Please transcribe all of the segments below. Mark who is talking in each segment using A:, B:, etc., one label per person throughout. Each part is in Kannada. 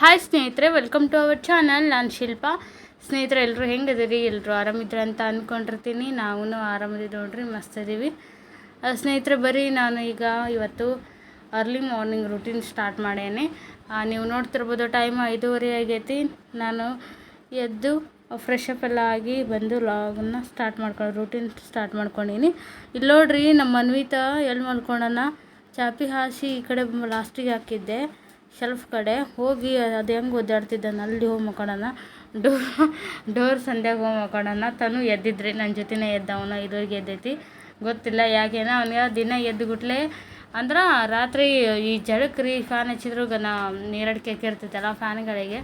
A: ಹಾಯ್ ಸ್ನೇಹಿತರೆ ವೆಲ್ಕಮ್ ಟು ಅವರ್ ಚಾನಲ್ ನಾನು ಶಿಲ್ಪ. ಸ್ನೇಹಿತರೆ ಎಲ್ಲರೂ ಹೆಂಗಿದ್ದೀರಿ? ಎಲ್ಲರೂ ಆರಾಮಿದ್ರೆ ಅಂತ ಅಂದ್ಕೊಂಡಿರ್ತೀನಿ ನಾವು ಆರಾಮಿದ್ದೀವಿ ನೋಡ್ರಿ ಮಸ್ತ್ ಇದ್ದೀವಿ ಸ್ನೇಹಿತರೆ, ಬರೀ ನಾನು ಈಗ ಇವತ್ತು ಅರ್ಲಿ ಮಾರ್ನಿಂಗ್ ರೂಟೀನ್ ಸ್ಟಾರ್ಟ್ ಮಾಡೇನೆ. ನೀವು ನೋಡ್ತಿರ್ಬೋದು ಟೈಮ್ ಐದೂವರೆ ಆಗೈತಿ. ನಾನು ಎದ್ದು ಫ್ರೆಶ್ ಅಪ್ ಎಲ್ಲ ಆಗಿ ಬಂದು ಲಾಗನ್ನ ಸ್ಟಾರ್ಟ್ ಮಾಡ್ಕೊಂಡು ರೂಟೀನ್ ಸ್ಟಾರ್ಟ್ ಮಾಡ್ಕೊಂಡೀನಿ. ಇಲ್ಲಿ ನೋಡ್ರಿ ನಮ್ಮ ಮನ್ವಿತ ಎಲ್ಲಿ ಮಲ್ಕೊಂಡನ ಚಾಪಿ ಹಾಸಿ ಈ ಕಡೆ ಲಾಸ್ಟಿಗೆ ಹಾಕಿದ್ದೆ. ಶೆಲ್ಫ್ ಕಡೆ ಹೋಗಿ ಅದು ಹೆಂಗೆ ಒದ್ದಾಡ್ತಿದ್ದಾನೆ ಅಲ್ಲಿ ಹೋಗಿ ಮಕ್ಕೊಂಡನ ಡೋರ್ ಡೋರ್ ಸಂಧ್ಯಾಗ ಹೋಗಿ ಮಕ್ಕೊಂಡನ ತಾನು ಎದ್ದಿದ್ರಿ ನನ್ನ ಜೊತೆನೇ ಎದ್ದವನ, ಇದುವರೆಗೆ ಎದ್ದೈತಿ. ಗೊತ್ತಿಲ್ಲ ಯಾಕೆನ ಅವನಿಗೆ ದಿನ ಎದ್ದು ಗುಟ್ಲೆ ಅಂದ್ರೆ ರಾತ್ರಿ ಈ ಜಳಕ್ಕೆ ರೀ ಫ್ಯಾನ್ ಹಚ್ಚಿದ್ರು ನಾ ನೀರಡಿಕೆ ಇರ್ತೈತಲ್ಲ ಫ್ಯಾನ್ಗಳಿಗೆ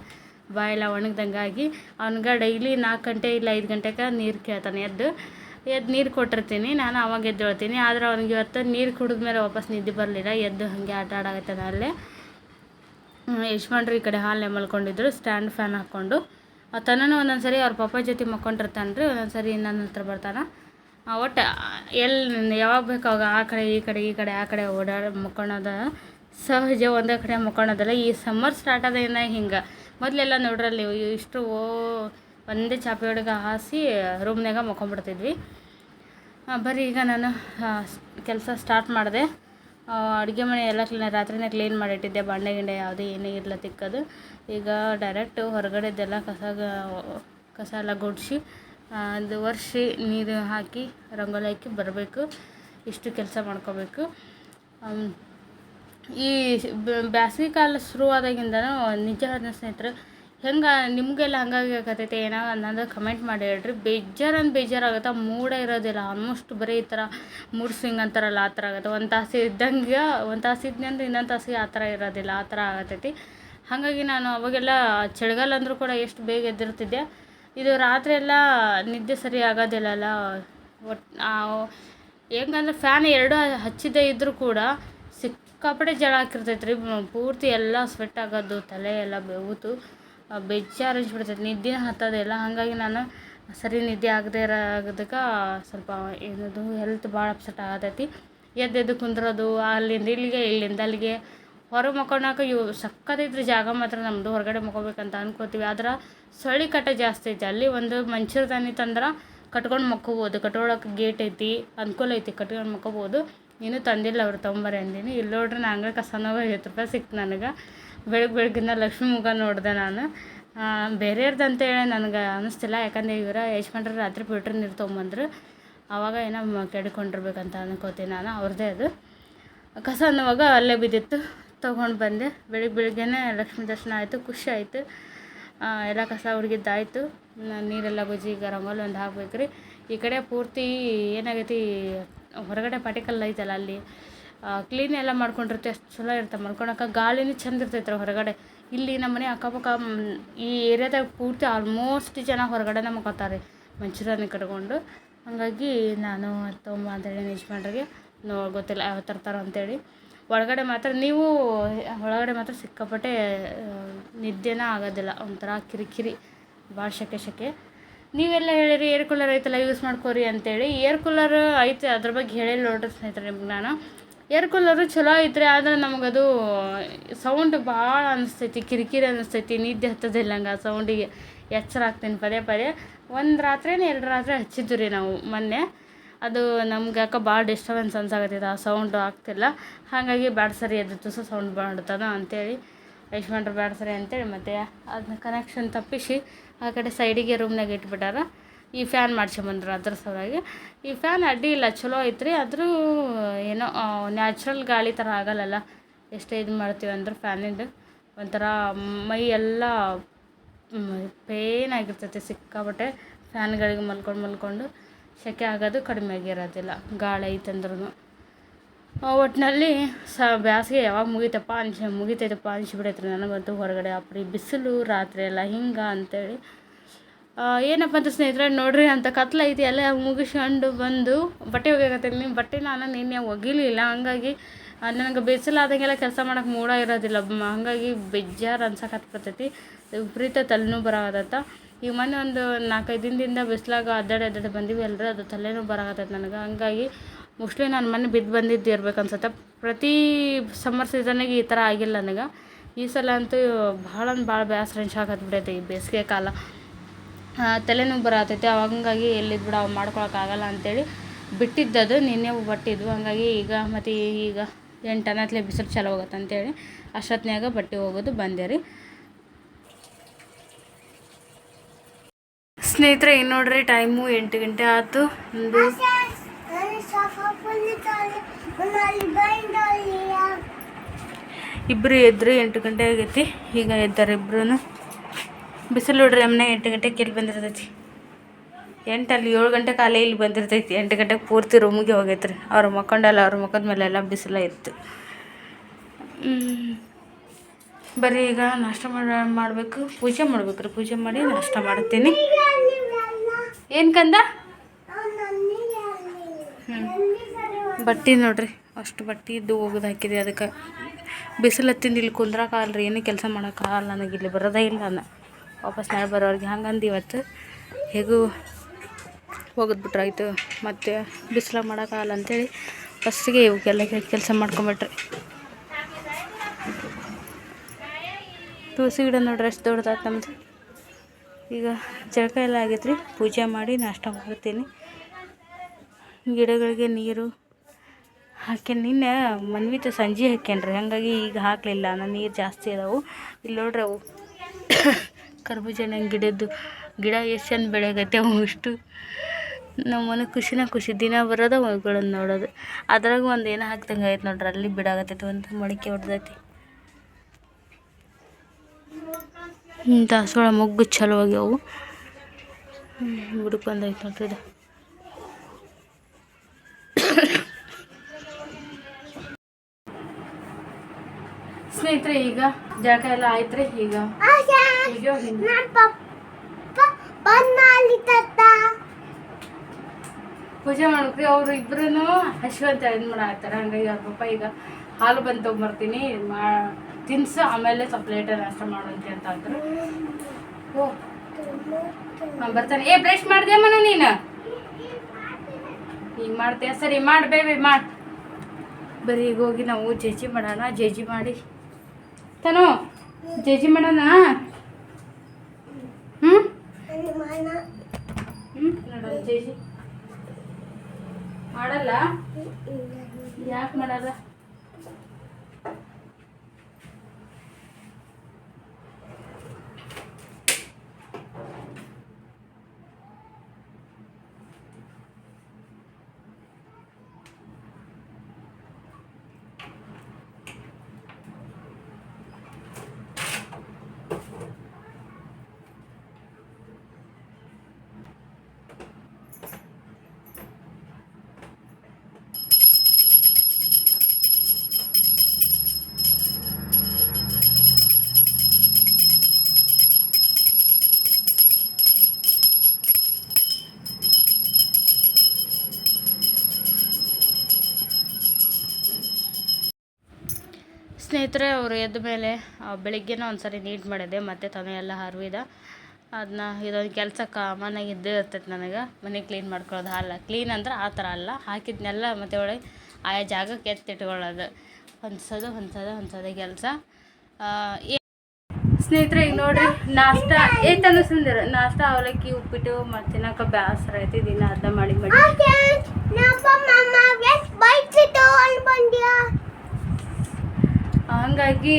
A: ಬಾಯೆಲ್ಲ ಒಣಗ್ದಂಗಾಗಿ ಅವ್ನಿಗೆ ಡೈಲಿ ನಾಲ್ಕು ಗಂಟೆ ಇಲ್ಲ ಐದು ಗಂಟೆಗೆ ನೀರು ಕೇಳ್ತಾನೆ ಎದ್ದು. ಎದ್ದು ನೀರು ಕೊಟ್ಟಿರ್ತೀನಿ, ನಾನು ಅವಾಗ ಎದ್ದೇಳ್ತೀನಿ. ಆದ್ರೆ ಅವ್ನಿಗೆ ಇವತ್ತು ನೀರು ಕುಡಿದ್ಮೇಲೆ ವಾಪಸ್ ನಿದ್ದೆ ಬರಲಿಲ್ಲ. ಎದ್ದು ಹಾಗೆ ಆಟ ಆಡಾಕತ್ತಾನ ಅಲ್ಲೇ. ಯಜಮಾನ್ರು ಈ ಕಡೆ ಹಾಲ್ನೇ ಮಲ್ಕೊಂಡಿದ್ರು ಸ್ಟ್ಯಾಂಡ್ ಫ್ಯಾನ್ ಹಾಕ್ಕೊಂಡು. ತನೂ ಒಂದೊಂದು ಸರಿ ಅವ್ರ ಪಪ್ಪ ಜೊತೆ ಮಕ್ಕೊಂಡಿರ್ತಾನೆ ರೀ ಒಂದೊಂದು ಸರಿ ನನ್ನ ಹತ್ರ ಬರ್ತಾನೆ. ಒಟ್ಟು ಎಲ್ಲಿ ಯಾವಾಗ ಬೇಕು ಅವಾಗ ಆ ಕಡೆ, ಈ ಕಡೆ ಈ ಕಡೆ, ಆ ಕಡೆ ಓಡಾಡಿ ಮಕ್ಕೊಳೋದ ಸಹಜ, ಒಂದೇ ಕಡೆ ಮಕ್ಕೊಳೋದಲ್ಲ. ಈ ಸಮ್ಮರ್ ಸ್ಟಾರ್ಟ್ ಆದೇನ ಹಿಂಗೆ. ಮೊದಲೆಲ್ಲ ನೋಡ್ರಲ್ಲಿ ಇಷ್ಟು, ಓ, ಒಂದೇ ಚಾಪೆ ಒಳಗೆ ಹಾಸಿ ರೂಮ್ನಾಗ ಮಕ್ಕೊಂಬಿಡ್ತಿದ್ವಿ ಬರೀ ಈಗ ನಾನು ಕೆಲಸ ಸ್ಟಾರ್ಟ್ ಮಾಡಿದೆ. ಅಡುಗೆ ಮನೆ ಎಲ್ಲ ಕ್ಲೀನ್ ರಾತ್ರಿನೇ ಕ್ಲೀನ್ ಮಾಡಿಟ್ಟಿದ್ದೆ. ಬಾಂಡೆ ಗಿಂಡೆ ಯಾವುದೇ ಏನೇ ಇರಲ್ಲ ತಿಕ್ಕದು. ಈಗ ಡೈರೆಕ್ಟ್ ಹೊರಗಡೆದೆಲ್ಲ ಕಸ ಕಸ ಎಲ್ಲ ಗುಡಿಸಿ ಅದು ಒರೆಸಿ ನೀರು ಹಾಕಿ, ರಂಗೋಲಿ ಹಾಕಿ ಬರಬೇಕು. ಇಷ್ಟು ಕೆಲಸ ಮಾಡ್ಕೋಬೇಕು. ಈ ಬ್ಯಾಸಿಗೆ ಕಾಲ ಶುರುವಾದಾಗಿಂದನೂ ನಿಜ ಸ್ನೇಹಿತರೆ ಹೆಂಗೆ ನಿಮಗೆಲ್ಲ ಹಂಗಾಗಿ ಆಗತೈತೆ, ಏನೋ ಅನ್ನೋದು ಕಮೆಂಟ್ ಮಾಡಿ ಹೇಳ್ರಿ. ಬೇಜಾರು ಅಂತ ಬೇಜಾರಾಗುತ್ತೆ, ಮೂಡೇ ಇರೋದಿಲ್ಲ. ಆಲ್ಮೋಸ್ಟ್ ಬರೀ ಈ ಥರ ಮೂಡ್ ಸ್ವಿಂಗ್ ಅಂತಾರಲ್ಲ, ಆ ಥರ ಆಗುತ್ತೆ. ಒಂದು ತಾಸು ಇದ್ದಂಗೆ, ಒಂದು ತಾಸು ಇದ್ನೆ ಅಂದ್ರೆ ಇನ್ನೊಂದು ತಾಸಿಗೆ ಆ ಥರ ಇರೋದಿಲ್ಲ, ಆ ಥರ ಆಗತೈತಿ. ಹಾಗಾಗಿ ನಾನು ಅವಾಗೆಲ್ಲ ಚಳಿಗಾಲ ಅಂದರೂ ಕೂಡ ಎಷ್ಟು ಬೇಗ ಎದ್ದಿರ್ತಿದ್ದೆ. ಇದು ರಾತ್ರಿ ಎಲ್ಲ ನಿದ್ದೆ ಸರಿ ಆಗೋದಿಲ್ಲಲ್ಲ. ಒಟ್ಟು ಹೆಂಗಂದ್ರೆ ಫ್ಯಾನ್ ಎರಡು ಹಚ್ಚಿದ್ದೇ ಇದ್ದರೂ ಕೂಡ ಸಿಕ್ಕಾಪಟ್ಟೆ ಜಳ ಹಾಕಿರ್ತೈತೆ ರೀ ಪೂರ್ತಿ ಎಲ್ಲ ಸ್ವೆಟ್ ಆಗೋದು, ತಲೆ ಎಲ್ಲ ಬೆವತು ಬೇಜಾರು ಅನ್ಸ್ಬಿಡ್ತೈತೆ ನಿದ್ದೆನೇ ಹತ್ತೋದಿಲ್ಲ. ಹಾಗಾಗಿ ನಾನು ಸರಿ ನಿದ್ದೆ ಆಗದೆ ಇರೋದಕ್ಕೆ ಸ್ವಲ್ಪ ಏನದು ಹೆಲ್ತ್ ಭಾಳ ಅಪ್ಸೆಟ್ ಆಗತೈತಿ. ಎದ್ದೆದ್ದು ಕುಂದ್ರೋದು, ಅಲ್ಲಿಂದ ಇಲ್ಲಿಗೆ, ಇಲ್ಲಿಂದ ಅಲ್ಲಿಗೆ. ಹೊರಗೆ ಮಕ್ಕೊಳಕ ಇವು ಸಕ್ಕತ್ತಿದ್ರೆ ಜಾಗ ಮಾತ್ರ ನಮ್ಮದು ಹೊರಗಡೆ ಮಕ್ಕೋಬೇಕಂತ ಅನ್ಕೋತೀವಿ. ಆದ್ರೆ ಸೊಳ್ಳೆ ಕಟ್ಟ ಜಾಸ್ತಿ ಐತಿ. ಅಲ್ಲಿ ಒಂದು ಮಂಚರ್ದಾನಿ ತಂದ್ರೆ ಕಟ್ಕೊಂಡು ಮಕ್ಕೋಬೋದು. ಕಟ್ಕೊಳಕ್ಕೆ ಗೇಟ್ ಐತಿ, ಅನುಕೂಲ ಐತಿ. ಕಟ್ಕೊಂಡು ಮಕ್ಕೋಬೋದು. ಇನ್ನೂ ತಂದಿಲ್ಲ ಅವ್ರು ತೊಂಬರಿ ಅಂದಿನಿ. ಇಲ್ಲಿ ನೋಡ್ರಿ ನಾ ಹಂಗೆ ಕಸನೋಗ ಐವತ್ತು ರೂಪಾಯಿ ಸಿಕ್ತು ನನಗೆ. ಬೆಳಗ್ಗೆ ಬೆಳಗ್ಗಿನ ಲಕ್ಷ್ಮಿ ಮುಖ ನೋಡಿದೆ ನಾನು. ಬೇರೆಯವ್ರದ್ದಂತ ಬೇರೆಯವ್ರದ್ದು ಅಂತೇಳಿ ನನಗೆ ಅನ್ನಿಸ್ತಿಲ್ಲ ಯಾಕಂದರೆ ಇವರ ಯಜಮಾನ್ರು ರಾತ್ರಿ ಬಿಟ್ರೆ ನೀರು ತೊಗೊಂಬಂದ್ರು. ಆವಾಗ ಏನೋ ಕೆಡ್ಕೊಂಡಿರ್ಬೇಕಂತ ಅನ್ಕೋತೀನಿ ನಾನು ಅವ್ರದ್ದೇ ಅದು. ಕಸ ಅನ್ನುವಾಗ ಅಲ್ಲೇ ಬಿದ್ದಿತ್ತು, ತೊಗೊಂಡು ಬಂದೆ. ಬೆಳಿಗ್ಗೆ ಬೆಳಿಗ್ಗೆನೇ ಲಕ್ಷ್ಮೀ ದರ್ಶನ ಆಯಿತು, ಖುಷಿ ಆಯಿತು. ಎಲ್ಲ ಕಸ ಹುಡುಗಿದ್ದಾಯಿತು. ನೀರೆಲ್ಲ ಬುಜಿ ಗರಂಗಲ್ಲಿ ರಂಗೋಲಿ ಒಂದು ಹಾಕ್ಬೇಕು ರೀ ಈ ಕಡೆ ಪೂರ್ತಿ ಏನಾಗೈತಿ, ಹೊರಗಡೆ ಪಟಿಕಲ್ ಐತಲ್ಲ ಅಲ್ಲಿ. ಕ್ಲೀನ್ ಎಲ್ಲ ಮಾಡ್ಕೊಂಡಿರುತ್ತೆ. ಅಷ್ಟು ಚಲೋ ಇರ್ತವೆ ಮಲ್ಕೊಳಕ್ಕೆ ಗಾಳಿನೂ ಚಂದ ಇರ್ತೈತೆ ಹೊರಗಡೆ? ಇಲ್ಲಿ ನಮ್ಮ ಮನೆ ಅಕ್ಕಪಕ್ಕ ಈ ಏರಿಯಾದಾಗ ಪೂರ್ತಿ ಆಲ್ಮೋಸ್ಟ್ ಜನ ಹೊರಗಡೆನೇ ಮಲ್ಕೋತಾರೆ ಮಂಚೂರಿಯನ್ ಕಟ್ಕೊಂಡು. ಹಾಗಾಗಿ ನಾನು ತೊಗೊಂಬ ಅಂತೇಳಿ ಯಜಮಾನ್ರಿಗೆ ನೋ, ಗೊತ್ತಿಲ್ಲ ಯಾವ ತರ್ತಾರೋ ಅಂತೇಳಿ ಒಳಗಡೆ ಮಾತ್ರ ನೀವು, ಒಳಗಡೆ ಮಾತ್ರ ಸಿಕ್ಕಾಪಟ್ಟೆ ನಿದ್ದೆನೇ ಆಗೋದಿಲ್ಲ. ಒಂಥರ ಕಿರಿಕಿರಿ ಭಾಳ ಶೆಕೆ ಶೆಕೆ. ನೀವೆಲ್ಲ ಹೇಳಿರಿ ಏರ್ ಕೂಲರ್ ಐತಲ್ಲ ಯೂಸ್ ಮಾಡ್ಕೋರಿ ಅಂತೇಳಿ ಏರ್ ಕೂಲರ್ ಐತೆ, ಅದ್ರ ಬಗ್ಗೆ ಹೇಳಿ ನೋಡ್ರಿ ಸ್ನೇಹಿತರೆ ನಿಮ್ಗೆ ನಾನು. ಏರ್ ಕೂಲರು ಚಲೋ ಐತ್ರಿ ಆದ್ರೆ ನಮಗದು ಸೌಂಡ್ ಭಾಳ ಅನಿಸ್ತೈತಿ, ಕಿರಿಕಿರಿ ಅನಿಸ್ತೈತಿ, ನಿದ್ದೆ ಹತ್ತದಿಲ್ಲ ಹಂಗೆ ಆ ಸೌಂಡಿಗೆ ಎಚ್ಚರ ಆಗ್ತೀನಿ ಪದೇ ಪದೇ. ಒಂದು ರಾತ್ರಿನೇ ಎರಡು ರಾತ್ರಿ ಹಚ್ಚಿದ್ದು ರೀ ನಾವು ಮೊನ್ನೆ. ಅದು ನಮ್ಗೆ ಯಾಕೆ ಭಾಳ ಡಿಸ್ಟರ್ಬೆನ್ಸ್ ಅನ್ಸಾಕತ್ತೈತೆ, ಆ ಸೌಂಡು ಆಗ್ತಿಲ್ಲ. ಹಾಗಾಗಿ ಬ್ಯಾಡ ಸರಿ ಅದು ದಿವಸ ಸೌಂಡ್ ಮಾಡ್ತದ ಅಂತೇಳಿ. ಯಜಮಾನ್ರು ಬ್ಯಾಡ ಸರಿ ಅಂತೇಳಿ ಮತ್ತೆ ಅದನ್ನ ಕನೆಕ್ಷನ್ ತಪ್ಪಿಸಿ ಆ ಕಡೆ ಸೈಡಿಗೆ ರೂಮ್ನಾಗ ಇಟ್ಬಿಟ್ಟಾರ. ಈ ಫ್ಯಾನ್ ಮಾಡ್ಸ್ಕೊಂಬಂದ್ರು ಅದ್ರ ಸಲುವಾಗಿ. ಈ ಫ್ಯಾನ್ ಅಡ್ಡಿ ಇಲ್ಲ, ಚಲೋ ಐತ್ರಿ. ಆದರೂ ಏನೋ ನ್ಯಾಚುರಲ್ ಗಾಳಿ ಥರ ಆಗಲ್ಲಲ್ಲ. ಎಷ್ಟೇ ಇದು ಮಾಡ್ತೀವಿ ಅಂದ್ರೆ ಫ್ಯಾನಿಂದ. ಒಂಥರ ಮೈ ಎಲ್ಲ ಪೇನ್ ಆಗಿರ್ತೈತೆ ಸಿಕ್ಕಾಪಟ್ಟೆ. ಫ್ಯಾನ್ಗಳಿಗೆ ಮಲ್ಕೊಂಡು ಮಲ್ಕೊಂಡು ಸೆಕೆ ಆಗೋದು ಕಡಿಮೆ ಆಗಿರೋದಿಲ್ಲ ಗಾಳಿ ಐತಂದ್ರೂ ಒಟ್ಟಿನಲ್ಲಿ ಸ ಬೇಸಿಗೆ ಯಾವಾಗ ಮುಗಿತಪ್ಪ ಅನ್ಸಿ, ಮುಗಿತೈತಪ್ಪ ಅನ್ಸಿಬಿಡೈತ್ರಿ ನನಗಂತೂ ಹೊರಗಡೆ. ಅಪ್ರಿ ಬಿಸಿಲು ರಾತ್ರಿ ಎಲ್ಲ ಹಿಂಗೆ ಅಂತೇಳಿ ಏನಪ್ಪ ಅಂತ ಸ್ನೇಹಿತರೆ, ನೋಡ್ರಿ, ಅಂತ ಕತ್ಲೈತಿ ಎಲ್ಲ ಮುಗಿಸ್ಕೊಂಡು ಬಂದು ಬಟ್ಟೆ ಒಗ್ಯಾಕತ್ತೀನಿ. ಬಟ್ಟೆ ನಾನು ನಿನ್ನೆ ಒಗಿಲಿಲ್ಲ. ಹಂಗಾಗಿ ನನಗೆ ಬಿಸಿಲಾದಂಗೆಲ್ಲ ಕೆಲಸ ಮಾಡೋಕೆ ಮೂಡ ಇರೋದಿಲ್ಲ ಹಾಗಾಗಿ ಬೇಜಾರು ಅನ್ಸಕತ್ಬಿಡ್ತೈತಿ ವಿಪರೀತ ತಲೆನೂ ಬರಾಗತ್ತ ಈಗ ಮೊನ್ನೆ ಒಂದು ನಾಲ್ಕೈದು ದಿನದಿಂದ ಬಿಸಿಲಾಗ ಅದ್ದಾಡಿ ಅದ್ದಾಡಿ ಬಂದೀವಿ ಎಲ್ಲರೂ ಅದು ತಲೆನೂ ಬರಾಗತ್ತೈತೆ ನನಗೆ. ಹಂಗಾಗಿ ಮೋಸ್ಟ್ಲಿ ನಾನು ಮೊನ್ನೆ ಬಿದ್ದು ಬಂದಿದ್ದು ಇರ್ಬೇಕು ಅನ್ಸತ್ತೆ. ಪ್ರತಿ ಸಮ್ಮರ್ ಸೀಸನಿಗೆ ಈ ಥರ ಆಗಿಲ್ಲ ನನಗೆ. ಈ ಸಲ ಅಂತೂ ಭಾಳ ಭಾಳ ಬೇಸರ ಅನ್ಸಾಕತ್ಬಿಟ್ಟೈತೆ ಈ ಬೇಸಿಗೆ ಕಾಲ. ತಲೆನೋವು ಬರತೈತೆ ಹಂಗಾಗಿ ಎಲ್ಲಿದ್ದು ಬಿಡ, ಅವು ಮಾಡ್ಕೊಳಕ್ಕಾಗಲ್ಲ ಅಂತೇಳಿ ಬಿಟ್ಟಿದ್ದದು ನಿನ್ನೆ ಬಟ್ಟಿದ್ವು ಹಂಗಾಗಿ ಈಗ ಮತ್ತು ಈಗ ಎಂಟು ಅನ್ನತ್ಲೆ ಬಿಸಿಲು ಚಲೋ ಹೋಗತ್ತೆ ಅಂತೇಳಿ ಅಷ್ಟೊತ್ತಿನಾಗ ಬಟ್ಟೆ ಹೋಗೋದು ಬಂದೆ ರೀ. ಸ್ನೇಹಿತರೆ ಇನ್ನು ನೋಡ್ರಿ ಟೈಮು ಎಂಟು ಗಂಟೆ ಆಯ್ತು. ಒಂದು ಇಬ್ಬರು ಎದ್ರು ಎಂಟು ಗಂಟೆ ಆಗೈತಿ. ಈಗ ಎದ್ದಾರೆ ಇಬ್ರು ಬಿಸಿಲು ನೋಡ್ರಿ ಅಮ್ಮನೆ, ಎಂಟು ಗಂಟೆಗೆ ಇಲ್ಲಿ ಬಂದಿರ್ತೈತಿ? ಎಂಟಲ್ಲಿ ಏಳು ಗಂಟೆ ಕಾಲೇ ಇಲ್ಲಿ ಬಂದಿರ್ತೈತಿ. ಎಂಟು ಗಂಟೆಗೆ ಪೂರ್ತಿ ರೂಮಿಗೆ ಹೋಗೈತ್ರಿ. ಅವ್ರ ಮಕ್ಕೊಂಡಲ್ಲ, ಅವ್ರ ಮುಖದ ಮೇಲೆಲ್ಲ ಬಿಸಿಲ ಇತ್ತು. ಬರೀ ಈಗ ನಾಷ್ಟ ಮಾಡ, ಮಾಡಬೇಕು. ಪೂಜೆ ಮಾಡ್ಬೇಕು ರೀ ಪೂಜೆ ಮಾಡಿ ನಾಷ್ಟ ಮಾಡ್ತೀನಿ. ಏನು ಕಂದ? ಬಟ್ಟೆ ನೋಡ್ರಿ. ಅಷ್ಟು ಬಟ್ಟೆ ಇದ್ದು ಹೋಗೋದು ಹಾಕಿದೆ. ಅದಕ್ಕೆ ಬಿಸಿಲು ಹತ್ತಿಂದ ಇಲ್ಲಿ ಕುಂದ್ರಕ್ಕಾಗಲ್ಲ ರೀ ಏನು ಕೆಲಸ ಮಾಡೋಕ್ಕಾಗಲ್ಲ ನನಗೆ ಇಲ್ಲಿ ಬರೋದೇ ಇಲ್ಲ ಅನ್ನ. ವಾಪಸ್ ನಾಳೆ ಬರೋರಿಗೆ ಹಂಗಂದು ಇವತ್ತು ಹೇಗೂ ಹೋಗೋದು ಬಿಟ್ರಾಯ್ತು ಮತ್ತು ಬಿಸಿಲು ಮಾಡೋಕ್ಕಾಗಲ್ಲ ಅಂಥೇಳಿ ಫಸ್ಟಿಗೆ ಇವಕ್ಕೆಲ್ಲ ಕೆಲಸ ಮಾಡ್ಕೊಂಬಿಟ್ರಿ. ತುಳಸಿ ಗಿಡ ನೋಡ್ರಿ ಅಷ್ಟು ದೊಡ್ಡದಾಯ್ತು ನಮ್ದು. ಈಗ ಜಳಕ ಎಲ್ಲ ಆಗೈತ್ರಿ. ಪೂಜೆ ಮಾಡಿ ನಾಷ್ಟ ಮಾಡ್ತೀನಿ. ಗಿಡಗಳಿಗೆ ನೀರು ಹಾಕಿ ನಿನ್ನೆ ಮನ್ವಿತ ಸಂಜೆ ಹಾಕ್ಯನ್ರಿ. ಹಾಗಾಗಿ ಈಗ ಹಾಕಲಿಲ್ಲ. ನಾನು ನೀರು ಜಾಸ್ತಿ ಅದಾವು. ಇಲ್ಲಿ ನೋಡ್ರಿ ಅವು. ಕರ್ಬೂಜನ ಗಿಡದ್ದು ಗಿಡ ಎಷ್ಟು ಚೆಂದ ಬೆಳೆಯಕತ್ತೆ ಅಷ್ಟು. ಇಷ್ಟು ನಮ್ಮ ಮನೆ ಖುಷಿನ ಖುಷಿ, ದಿನ ಬರೋದು ಅವುಗಳನ್ನು ನೋಡೋದು. ಅದ್ರಾಗ ಒಂದು ಏನೋ ಹಾಕ್ದಂಗೆ ಆಯ್ತು ನೋಡ್ರಿ, ಅಲ್ಲಿ ಬಿಡಾಗತ್ತೈತೆ, ಒಂದು ಮೊಳಕೆ ಹೊಡ್ದೈತಿ. ದಾಸೋಳ ಮೊಗ್ಗು ಚಲೋ ಆಗ್ಯಾವು. ಬಿಡ್ಕೊಂಡೈತೆ ನೋಡ್ರಿ ಇದು. ಸ್ನೇಹಿತರೆ ಈಗ? ಜಳಕ ಎಲ್ಲ ಆಯ್ತ್ರಿ ಈಗ? ಈಗ ಪೂಜೆ ಮಾಡ್ಬೇಕ್ರಿ ಅವ್ರು ಇಬ್ರು ಹಸಿವು ಅಂತ ಇದು ಹಂಗಾಗಿ ಅವ್ರ ಪಪ್ಪ ಈಗ ಹಾಲು ಬಂದು ತೊಗೊಂಬರ್ತೀನಿ. ಮಾ ತಿನ್ಸು ಆಮೇಲೆ ಸ್ವಲ್ಪ ಲೇಟಾಗಿ ನಾಷ್ಟ ಮಾಡುವಂತೆ ಅಂತ ಅಂದ್ರು ಓ ಹಾಂ ಬರ್ತಾನೆ. ಏ ಬ್ರಷ್ ಮಾಡಿದೆ ಮನ ನೀನು? ಈಗ ಮಾಡ್ತೀಯ? ಸರಿ ಮಾಡಿ ಮಾಡ್ ಮಾಡಿ. ಬರೀ ಈಗ ಹೋಗಿ ನಾವು ಜೆಜಿ ಮಾಡೋಣ. ಜೆಜಿ ಮಾಡಿ. ತನು ಜಜ್ಜಿ ಮಾಡೋಣ ಹ್ಞೂ ಹ್ಞೂ ನೋಡೋಣ ಜಜ್ಜಿ ಮಾಡಲ್ಲ ಯಾಕೆ ಮಾಡಲ್ಲ ಸ್ನೇಹಿತರೆ, ಅವರು ಎದ್ದ ಮೇಲೆ ಬೆಳಿಗ್ಗೆನೂ ಒಂದು ಸರಿ ನೀಟ್ ಮಾಡಿದೆ ಮತ್ತೆ ಎಲ್ಲ ಹರಿವಿದ. ಅದನ್ನ ಇದೊಂದು ಕೆಲಸ ಕಾಮನಾಗಿ ಇದ್ದೇ ಇರ್ತೈತೆ ನನಗೆ. ಮನೆ ಕ್ಲೀನ್ ಮಾಡ್ಕೊಳ್ಳೋದು ಅಲ್ಲ. ಕ್ಲೀನ್ ಅಂದ್ರೆ ಆ ಥರ ಅಲ್ಲ. ಹಾಕಿದ್ನೆಲ್ಲ ಮತ್ತೆ ಒಳಗೆ ಆಯಾ ಜಾಗಕ್ಕೆ ಎತ್ತಿಟ್ಕೊಳ್ಳೋದು ಹೊಂದ್ಸೋದು ಹೊಂದ್ಸೋದು, ಹೊಂದ್ಸೋದೇ ಕೆಲಸ. ಸ್ನೇಹಿತರೆ, ಈಗ ನೋಡ್ರಿ, ನಾಷ್ಟ ಏ ಸುಂದರ ನಾಷ್ಟ, ಅವಲಕ್ಕಿ, ಉಪ್ಪಿಟ್ಟು, ಮತ್ತು ತಿನ್ನಕ ಬೇಸರ ಐತಿ ದಿನ ಅರ್ಧ ಮಾಡಿ ಮಾಡಿ ಹಂಗಾಗಿ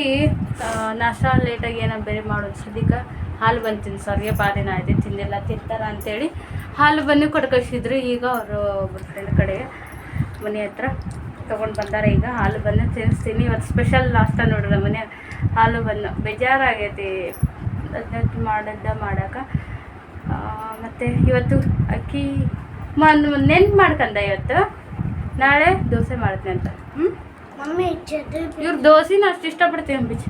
A: ನಾಷ್ಟ ಲೇಟಾಗಿ ಏನೋ ಬೇರೆ ಮಾಡೋದು. ಸದ್ಯಕ್ಕೆ ಹಾಲು ಬಂದು ತಿನ್ಸೋರಿಗೆ ಭಾಳ ದಿನ ಆಯ್ತು, ತಿಂದಿಲ್ಲ, ತಿಂತಾರ ಅಂತೇಳಿ ಹಾಲು ಬನ್ನಿ ಕೊಟ್ಟು ಕಳಿಸಿದ್ರು ಈಗ ಅವರು ಒಬ್ಬರು ಫ್ರೆಂಡ್ ಕಡೆ ಮನೆ ಹತ್ರ ತೊಗೊಂಡು ಬಂದಾರೆ. ಈಗ ಹಾಲು ಬನ್ನು ತಿನ್ನಿಸ್ತೀನಿ ಇವತ್ತು ಸ್ಪೆಷಲ್ ನಾಷ್ಟ ನಮ್ಮ ಮನೆ ಹಾಲು ಬನ್ನು, ಬೇಜಾರಾಗೈತಿ. ಅದನ್ನ ಮಾಡಿದ್ದ ಮಾಡೋಕೆ. ಮತ್ತು ಇವತ್ತು ಅಕ್ಕಿ, ಮನ್, ನೆನ್ಪು ಮಾಡ್ಕಂದ ಇವತ್ತು. ನಾಳೆ ದೋಸೆ ಮಾಡ್ತೀನಿ ಅಂತ. ಹ್ಞೂ ಇವ್ರು ದೋಸೆನ ಅಷ್ಟು ಇಷ್ಟಪಡ್ತೀವಿ ಅಂಬಿಚ್.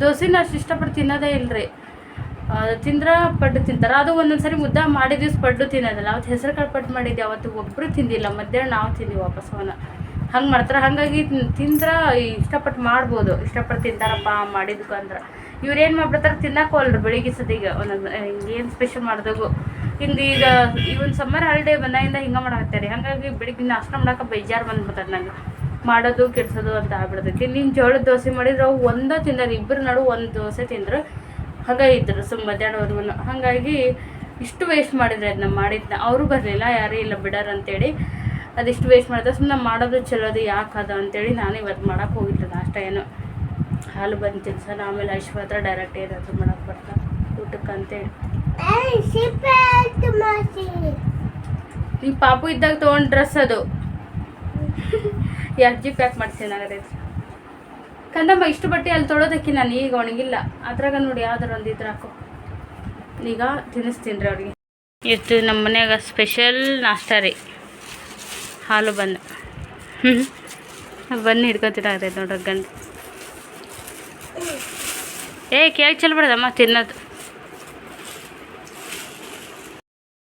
A: ದೋಸೆನ ಅಷ್ಟು ಇಷ್ಟಪಟ್ಟು ತಿನ್ನೋದೇ ಇಲ್ರಿ. ಅದು ತಿಂದ್ರೆ ಪಡ್ಡು ತಿಂತಾರೆ. ಅದು ಒಂದೊಂದು ಸರಿ ಮುದ್ದೆ ಮಾಡಿ ದಿವ್ಸ ಪಡ್ಡು ತಿನ್ನೋದಿಲ್ಲ. ಅವತ್ತು ಹೆಸರು ಕಾಳು ಪಟ್ಟು ಮಾಡಿದ್ದೆ. ಅವತ್ತು ಒಬ್ಬರು ತಿಂದಿಲ್ಲ. ಮಧ್ಯಾಹ್ನ ನಾವು ತಿಂದ್ವಿ ವಾಪಸ್ ಅವನ ಹಂಗೆ ಮಾಡ್ತಾರೆ. ಹಾಗಾಗಿ ತಿಂದ್ರೆ ಇಷ್ಟಪಟ್ಟು ಮಾಡ್ಬೋದು. ಇಷ್ಟಪಟ್ಟು ತಿಂತಾರಪ್ಪ ಮಾಡಿದ್ಕು ಅಂದ್ರೆ. ಇವ್ರೇನು ಮಾಡ್ಬಿಡ್ತಾರೆ ತಿನ್ನಕ್ಕೆ ಹೋಲ್ರಿ ಬೆಳಿಗ್ಗೆ ಸದಿಗೆ ಒಂದೊಂದು ಏನು ಸ್ಪೆಷಲ್ ಮಾಡಿದಾಗು. ಹಿಂಗೆ ಈಗ, ಇವನ್ ಸಮ್ಮರ್ ಹಾಲಿಡೇ ಬಂದಾಗಿಂದ ಹಿಂಗೆ ಮಾಡಾಕತ್ತಾರೆ ಹಾಗಾಗಿ ಬೆಳಿಗ್ಗೆ ನಾಷ್ಟ ಮಾಡೋಕೆ ಬೇಜಾರು ಬಂದ್ಬಿಡ್ತಾರೆ ನಂಗೆ. ಮಾಡೋದು ಕೆಡ್ಸೋದು ಅಂತ ಆಗ್ಬಿಡ್ತೈತಿ ನೀನು ಜೋಳದ ದೋಸೆ ಮಾಡಿದ್ರೆ ಅವು ಒಂದೇ ತಿನ್ನೋರು ಇಬ್ಬರು ನಡು ಒಂದು ದೋಸೆ ತಿಂದರು. ಹಾಗೆ ಇದ್ದರು ಸುಮ್ಮ ಮಧ್ಯಾಹ್ನವರೆಗೂ ಹಾಗಾಗಿ ಇಷ್ಟು ವೇಸ್ಟ್ ಮಾಡಿದ್ರೆ ಅದನ್ನ ಮಾಡಿದ್ನ. ಅವರು ಬರಲಿಲ್ಲ ಯಾರೂ ಇಲ್ಲ ಬಿಡೋರು ಅಂತೇಳಿ. ಅದಿಷ್ಟು ವೇಸ್ಟ್ ಮಾಡಿದ್ರೆ. ಸುಮ್ಮನೆ ಮಾಡೋದು ಚಲೋದು ಯಾಕೆ ಅದು ಅಂತೇಳಿ ನಾನು ಇವತ್ತು ಮಾಡೋಕೆ ಹೋಗಿದ್ದೆ ನಾಷ್ಟ ಏನು. ಹಾಲು ಬಂದು ತಿನ್ಸೋಣ ಆಮೇಲೆ ಐಶ್ವ ಹತ್ರ ಡೈರೆಕ್ಟ್ ಏನಾದರೂ ಮಾಡಕ್ಕೆ ಬರ್ತಾ. ಊಟಕ್ಕೆ ಅಂತೇಳಿ. ನಿಮ್ಮ ಪಾಪು ಇದ್ದಾಗ ತೊಗೊಂಡು ಡ್ರೆಸ್ ಅದು. ಅರ್ಜಿ ಪ್ಯಾಕ್ ಮಾಡ್ಸೇನಾಗದೆ ಕಂದಮ್ಮ, ಇಷ್ಟು ಬಟ್ಟೆ ಅಲ್ಲಿ ತೊಳೋದಕ್ಕೆ ನಾನು ಈಗ ಒಣಗಿಲ್ಲ. ಅದ್ರಾಗ ನೋಡಿ ಯಾವ್ದಾರು ಒಂದು ಇದ್ರ ಹಾಕು. ಈಗ ತಿನ್ನಿಸ್ತೀನಿ ರೀ ಅವ್ರಿಗೆ. ಇದು ನಮ್ಮ ಮನ್ಯಾಗ ಸ್ಪೆಷಲ್ ನಾಷ್ಟ ರೀ. ಹಾಲು ಬಂದು. ಬನ್ನಿ ಹಿಡ್ಕೊತಿರಾಗ್ತೈತೆ ನೋಡ್ರಿ ಗಂಡು. ಏ ಕೇಳಿ ಚೆಲ್ಬಿಡ್ದಮ್ಮ ತಿನ್ನೋದು.